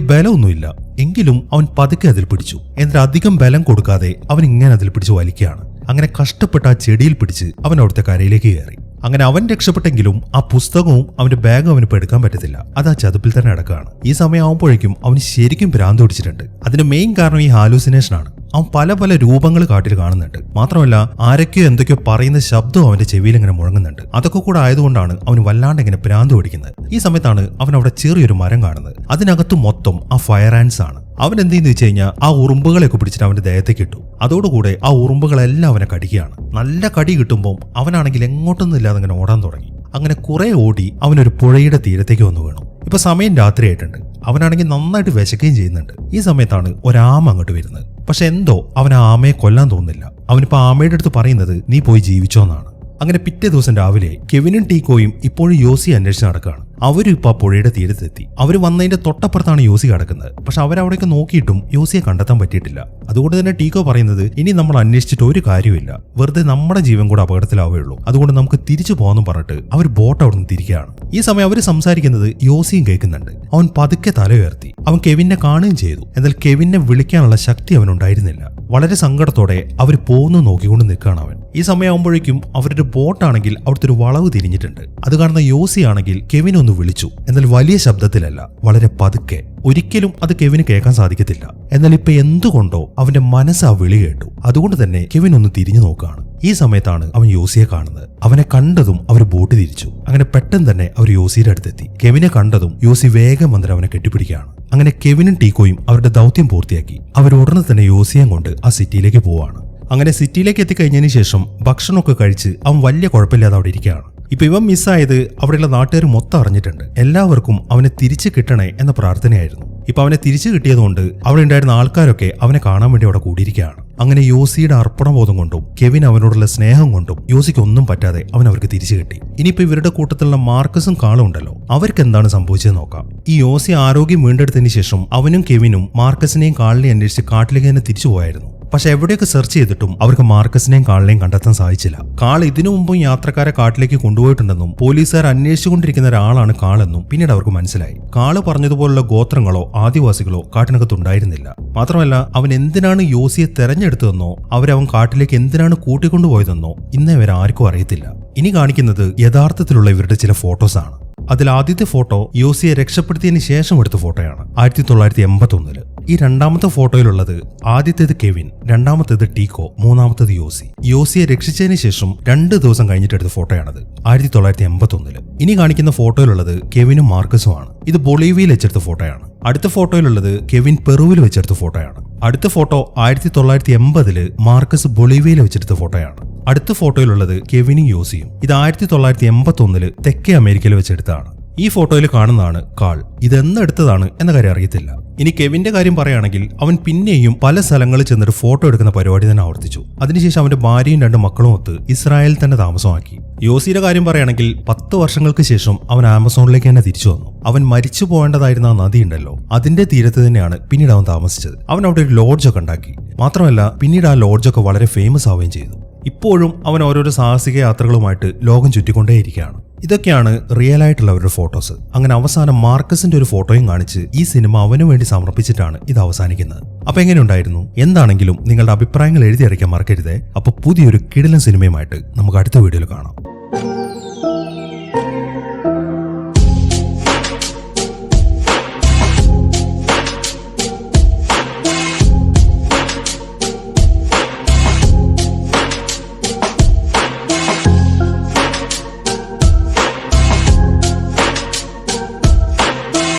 Speaker 1: ബലമൊന്നുമില്ല. എങ്കിലും അവൻ പതുക്കെ അതിൽ പിടിച്ചു. എന്നിട്ട് അധികം ബലം കൊടുക്കാതെ അവൻ ഇങ്ങനെ അതിൽ പിടിച്ചു വലിക്കുകയാണ്. അങ്ങനെ കഷ്ടപ്പെട്ട് ആ ചെടിയിൽ പിടിച്ച് അവൻ അവിടുത്തെ കരയിലേക്ക് കയറി. അങ്ങനെ അവൻ രക്ഷപ്പെട്ടെങ്കിലും ആ പുസ്തകവും അവന്റെ ബാഗും അവന് പെടുക്കാൻ എടുക്കാൻ പറ്റത്തില്ല. അത് ആ ചതുപ്പിൽ തന്നെ അടക്കുകയാണ് ഈ സമയമാകുമ്പോഴേക്കും അവന് ശരിക്കും ഭ്രാന്ത് പിടിച്ചിട്ടുണ്ട്. അതിന്റെ മെയിൻ കാരണം ഈ ഹാലൂസിനേഷൻ ആണ്. അവൻ പല പല രൂപങ്ങൾ കാട്ടിൽ കാണുന്നുണ്ട്. മാത്രമല്ല ആരൊക്കെയോ എന്തൊക്കെയോ പറയുന്ന ശബ്ദം അവന്റെ ചെവിയിൽ ഇങ്ങനെ മുഴങ്ങുന്നുണ്ട്. അതൊക്കെ കൂടെ ആയതുകൊണ്ടാണ് അവന് വല്ലാണ്ട് ഇങ്ങനെ ഭ്രാന്ത് പിടിക്കുന്നത്. ഈ സമയത്താണ് അവൻ അവിടെ ചെറിയൊരു മരം കാണുന്നത്. അതിനകത്ത് മൊത്തം ആ ഫയർ ആൻഡ്സ് ആണ്. അവൻ എന്ത് ചെയ്യുന്നു വെച്ച് കഴിഞ്ഞാൽ ആ ഉറുമ്പുകളെയൊക്കെ പിടിച്ചിട്ട് അവന്റെ ദേഹത്തേക്ക് ഇട്ടു. അതോടുകൂടെ ആ ഉറുമ്പുകളെല്ലാം അവനെ കടിക്കുകയാണ്. നല്ല കടി കിട്ടുമ്പോൾ അവനാണെങ്കിൽ എങ്ങോട്ടൊന്നും ഇല്ലാതെ അങ്ങനെ ഓടാൻ തുടങ്ങി. അങ്ങനെ കുറെ ഓടി അവനൊരു പുഴയുടെ തീരത്തേക്ക് വന്നു വീണു. ഇപ്പൊ സമയം രാത്രിയായിട്ടുണ്ട് അവനാണെങ്കിൽ നന്നായിട്ട് വിശക്കുകയും ചെയ്യുന്നുണ്ട്. ഈ സമയത്താണ് ഒരാമ അങ്ങോട്ട് വരുന്നത്. പക്ഷെ എന്തോ അവൻ ആമയെ കൊല്ലാൻ തോന്നുന്നില്ല. അവനിപ്പോ ആമയുടെ അടുത്ത് പറയുന്നത് നീ പോയി ജീവിച്ചോ എന്നാണ്. അങ്ങനെ പിറ്റേ ദിവസം രാവിലെ കെവിനും ടീക്കോയും ഇപ്പോഴും യോസി അന്വേഷിച്ച് നടക്കുകയാണ്. അവരും ഇപ്പൊ ആ പുഴയുടെ തീരത്തെത്തി. അവർ വന്നതിന്റെ തൊട്ടപ്പുറത്താണ് യോസി കിടക്കുന്നത്. പക്ഷെ അവരവിടേക്ക് നോക്കിയിട്ടും യോസിയെ കണ്ടെത്താൻ പറ്റിയിട്ടില്ല. അതുകൊണ്ട് തന്നെ ടീക്കോ പറയുന്നത് ഇനി നമ്മൾ അന്വേഷിച്ചിട്ട് ഒരു കാര്യമില്ല വെറുതെ നമ്മുടെ ജീവൻ കൂടെ അപകടത്തിലാവുകയുള്ളൂ. അതുകൊണ്ട് നമുക്ക് തിരിച്ചു പോകാമെന്ന് പറഞ്ഞിട്ട് അവർ ബോട്ട് അവിടെ നിന്ന് തിരിക്കുകയാണ്. ഈ സമയം അവർ സംസാരിക്കുന്നത് യോസിയും കേൾക്കുന്നുണ്ട്. അവൻ പതുക്കെ തല ഉയർത്തി. അവൻ കെവിനെ കാണുകയും ചെയ്തു. എന്നാൽ കെവിനെ വിളിക്കാനുള്ള ശക്തി അവനുണ്ടായിരുന്നില്ല. വളരെ സങ്കടത്തോടെ അവർ പോകുന്നു നോക്കിക്കൊണ്ട് നിൽക്കുകയാണ് അവൻ. ഈ സമയമാകുമ്പോഴേക്കും അവരുടെ ബോട്ടാണെങ്കിൽ അവിടുത്തെ ഒരു വളവ് തിരിഞ്ഞിട്ടുണ്ട്. അത് കാണുന്ന യോസി ആണെങ്കിൽ കെവിനെ ഒന്ന് വിളിച്ചു. എന്നാൽ വലിയ ശബ്ദത്തിലല്ല വളരെ പതുക്കെ. ഒരിക്കലും അത് കെവിന് കേൾക്കാൻ സാധിക്കത്തില്ല. എന്നാൽ ഇപ്പൊ എന്തുകൊണ്ടോ അവന്റെ മനസ്സ് ആ വിളി കേട്ടു. അതുകൊണ്ട് തന്നെ കെവിൻ ഒന്ന് തിരിഞ്ഞു നോക്കുകയാണ് ഈ സമയത്താണ് അവൻ യോസിയെ കാണുന്നത്. അവനെ കണ്ടതും അവർ ബോട്ട് തിരിച്ചു. അങ്ങനെ പെട്ടെന്ന് തന്നെ അവർ യോസിയുടെ അടുത്തെത്തി. കെവിനെ കണ്ടതും യോസി വേഗം വന്നിട്ട് അവനെ കെട്ടിപ്പിടിക്കുകയാണ്. അങ്ങനെ കെവിനും ടീക്കോയും അവരുടെ ദൗത്യം പൂർത്തിയാക്കി. അവർ ഉടനെ തന്നെ യോസിയെ കൊണ്ട് ആ സിറ്റിയിലേക്ക് പോവാണ്. അങ്ങനെ സിറ്റിയിലേക്ക് എത്തിക്കഴിഞ്ഞതിന് ശേഷം ഭക്ഷണമൊക്കെ കഴിച്ച് അവൻ വലിയ കുഴപ്പമില്ലാതെ അവിടെ ഇരിക്കുകയാണ്. ഇപ്പൊ ഇവൻ മിസ്സായത് അവിടെയുള്ള നാട്ടുകാർ മൊത്തം അറിഞ്ഞിട്ടുണ്ട്. എല്ലാവർക്കും അവനെ തിരിച്ചു കിട്ടണേ എന്ന പ്രാർത്ഥനയായിരുന്നു. ഇപ്പൊ അവനെ തിരിച്ചു കിട്ടിയതുകൊണ്ട് അവിടെ ഉണ്ടായിരുന്ന ആൾക്കാരൊക്കെ അവനെ കാണാൻ വേണ്ടി അവിടെ കൂടിയിരിക്കുകയാണ്. അങ്ങനെ യോസിയുടെ അർപ്പണബോധം കൊണ്ടും കെവിൻ അവനോടുള്ള സ്നേഹം കൊണ്ടും യോസിക്ക് ഒന്നും പറ്റാതെ അവൻ അവർക്ക് തിരിച്ചു കിട്ടി. ഇനിയിപ്പോ ഇവരുടെ കൂട്ടത്തിലുള്ള മാർക്കസും കാളും ഉണ്ടല്ലോ. അവർക്ക് എന്താണ് സംഭവിച്ചത് നോക്കാം. ഈ യോസി ആരോഗ്യം വീണ്ടെടുത്തതിന് ശേഷം അവനും കെവിനും മാർക്കസിനെയും കാളിനെയും അന്വേഷിച്ച് കാട്ടിലേക്ക് തന്നെ തിരിച്ചു പോയായിരുന്നു. പക്ഷെ എവിടെയൊക്കെ സെർച്ച് ചെയ്തിട്ടും അവർക്ക് മാർക്കസിനെയും കാളിനെയും കണ്ടെത്താൻ സാധിച്ചില്ല. കാൾ ഇതിനു മുമ്പും യാത്രക്കാരെ കാട്ടിലേക്ക് കൊണ്ടുപോയിട്ടുണ്ടെന്നും പോലീസുകാർ അന്വേഷിച്ചുകൊണ്ടിരിക്കുന്ന ഒരാളാണ് കാളെന്നും പിന്നീട് അവർക്ക് മനസ്സിലായി. കാൾ പറഞ്ഞതുപോലുള്ള ഗോത്രങ്ങളോ ആദിവാസികളോ കാട്ടിനകത്തുണ്ടായിരുന്നില്ല. മാത്രമല്ല അവൻ എന്തിനാണ് യോസിയെ തെരഞ്ഞെടുത്തതെന്നോ അവരവൻ കാട്ടിലേക്ക് എന്തിനാണ് കൂട്ടിക്കൊണ്ടുപോയതെന്നോ ഇന്നേ വരെ ആർക്കും അറിയത്തില്ല. ഇനി കാണിക്കുന്നത് യഥാർത്ഥത്തിലുള്ള ഇവരുടെ ചില ഫോട്ടോസാണ് അതിൽ ആദ്യത്തെ ഫോട്ടോ യോസിയെ രക്ഷപ്പെടുത്തിയതിന് ശേഷം എടുത്ത ഫോട്ടോയാണ്. ആയിരത്തി തൊള്ളായിരത്തി എൺപത്തി ഒന്നിൽ ഈ രണ്ടാമത്തെ ഫോട്ടോയിലുള്ളത് ആദ്യത്തേത് കെവിൻ രണ്ടാമത്തേത് ടീക്കോ മൂന്നാമത്തേത് യോസി. യോസിയെ രക്ഷിച്ചതിന് ശേഷം രണ്ട് ദിവസം കഴിഞ്ഞിട്ട് എടുത്ത ഫോട്ടോയാണത് ആയിരത്തി തൊള്ളായിരത്തി എൺപത്തി ഇനി കാണിക്കുന്ന ഫോട്ടോയിലുള്ളത് കെവിനും മാർക്കസുമാണ്. ഇത് ബൊളീവിയയിൽ വെച്ചെടുത്ത ഫോട്ടോയാണ്. അടുത്ത ഫോട്ടോയിലുള്ളത് കെവിൻ പെറുവിൽ വെച്ചെടുത്ത ഫോട്ടോയാണ്. അടുത്ത ഫോട്ടോ ആയിരത്തി തൊള്ളായിരത്തി എൺപതിൽ മാർക്കസ് ബൊളീവിയയിൽ വെച്ചെടുത്ത ഫോട്ടോയാണ്. അടുത്ത ഫോട്ടോയിലുള്ളത് കെവിനും യോസിയും. ഇത് ആയിരത്തി തൊള്ളായിരത്തി എൺപത്തി ഒന്നിൽ തെക്കേ അമേരിക്കയിൽ വെച്ചെടുത്തതാണ്. ഈ ഫോട്ടോയിൽ കാണുന്നതാണ് കാൾ. ഇതെന്നെടുത്തതാണ് എന്ന കാര്യം അറിയത്തില്ല. ഇനി കെവിന്റെ കാര്യം പറയുകയാണെങ്കിൽ അവൻ പിന്നെയും പല സ്ഥലങ്ങളിൽ ചെന്നിട്ട് ഫോട്ടോ എടുക്കുന്ന പരിപാടി തന്നെ ആവർത്തിച്ചു. അതിനുശേഷം അവന്റെ ഭാര്യയും രണ്ട് മക്കളും ഒത്ത് ഇസ്രായേലിൽ തന്നെ താമസമാക്കി. യോസിയുടെ കാര്യം പറയുകയാണെങ്കിൽ പത്ത് വർഷങ്ങൾക്ക് ശേഷം അവൻ ആമസോണിലേക്ക് തന്നെ തിരിച്ചു വന്നു. അവൻ മരിച്ചു പോകേണ്ടതായിരുന്ന ആ നദി ഉണ്ടല്ലോ അതിന്റെ തീരത്ത് തന്നെയാണ് പിന്നീട് അവൻ താമസിച്ചത്. അവൻ അവിടെ ഒരു ലോഡ്ജൊക്കെ ഉണ്ടാക്കി. മാത്രമല്ല പിന്നീട് ആ ലോഡ്ജൊക്കെ വളരെ ഫേമസ് ആവുകയും ചെയ്തു. ഇപ്പോഴും അവൻ ഓരോരോ സാഹസിക യാത്രകളുമായിട്ട് ലോകം ചുറ്റിക്കൊണ്ടേയിരിക്കുകയാണ്. ഇതൊക്കെയാണ് റിയൽ ആയിട്ടുള്ള അവരുടെ ഫോട്ടോസ് അങ്ങനെ അവസാനം മാർക്കസിന്റെ ഒരു ഫോട്ടോയും കാണിച്ച് ഈ സിനിമ അവനു വേണ്ടി സമർപ്പിച്ചിട്ടാണ് ഇത് അവസാനിക്കുന്നത്. അപ്പൊ എങ്ങനെയുണ്ടായിരുന്നു? എന്താണെങ്കിലും നിങ്ങളുടെ അഭിപ്രായങ്ങൾ എഴുതി അറിയിക്കാൻ മറക്കരുതേ. അപ്പൊ പുതിയൊരു കിടിലൻ സിനിമയുമായിട്ട് നമുക്ക് അടുത്ത വീഡിയോയിൽ കാണാം.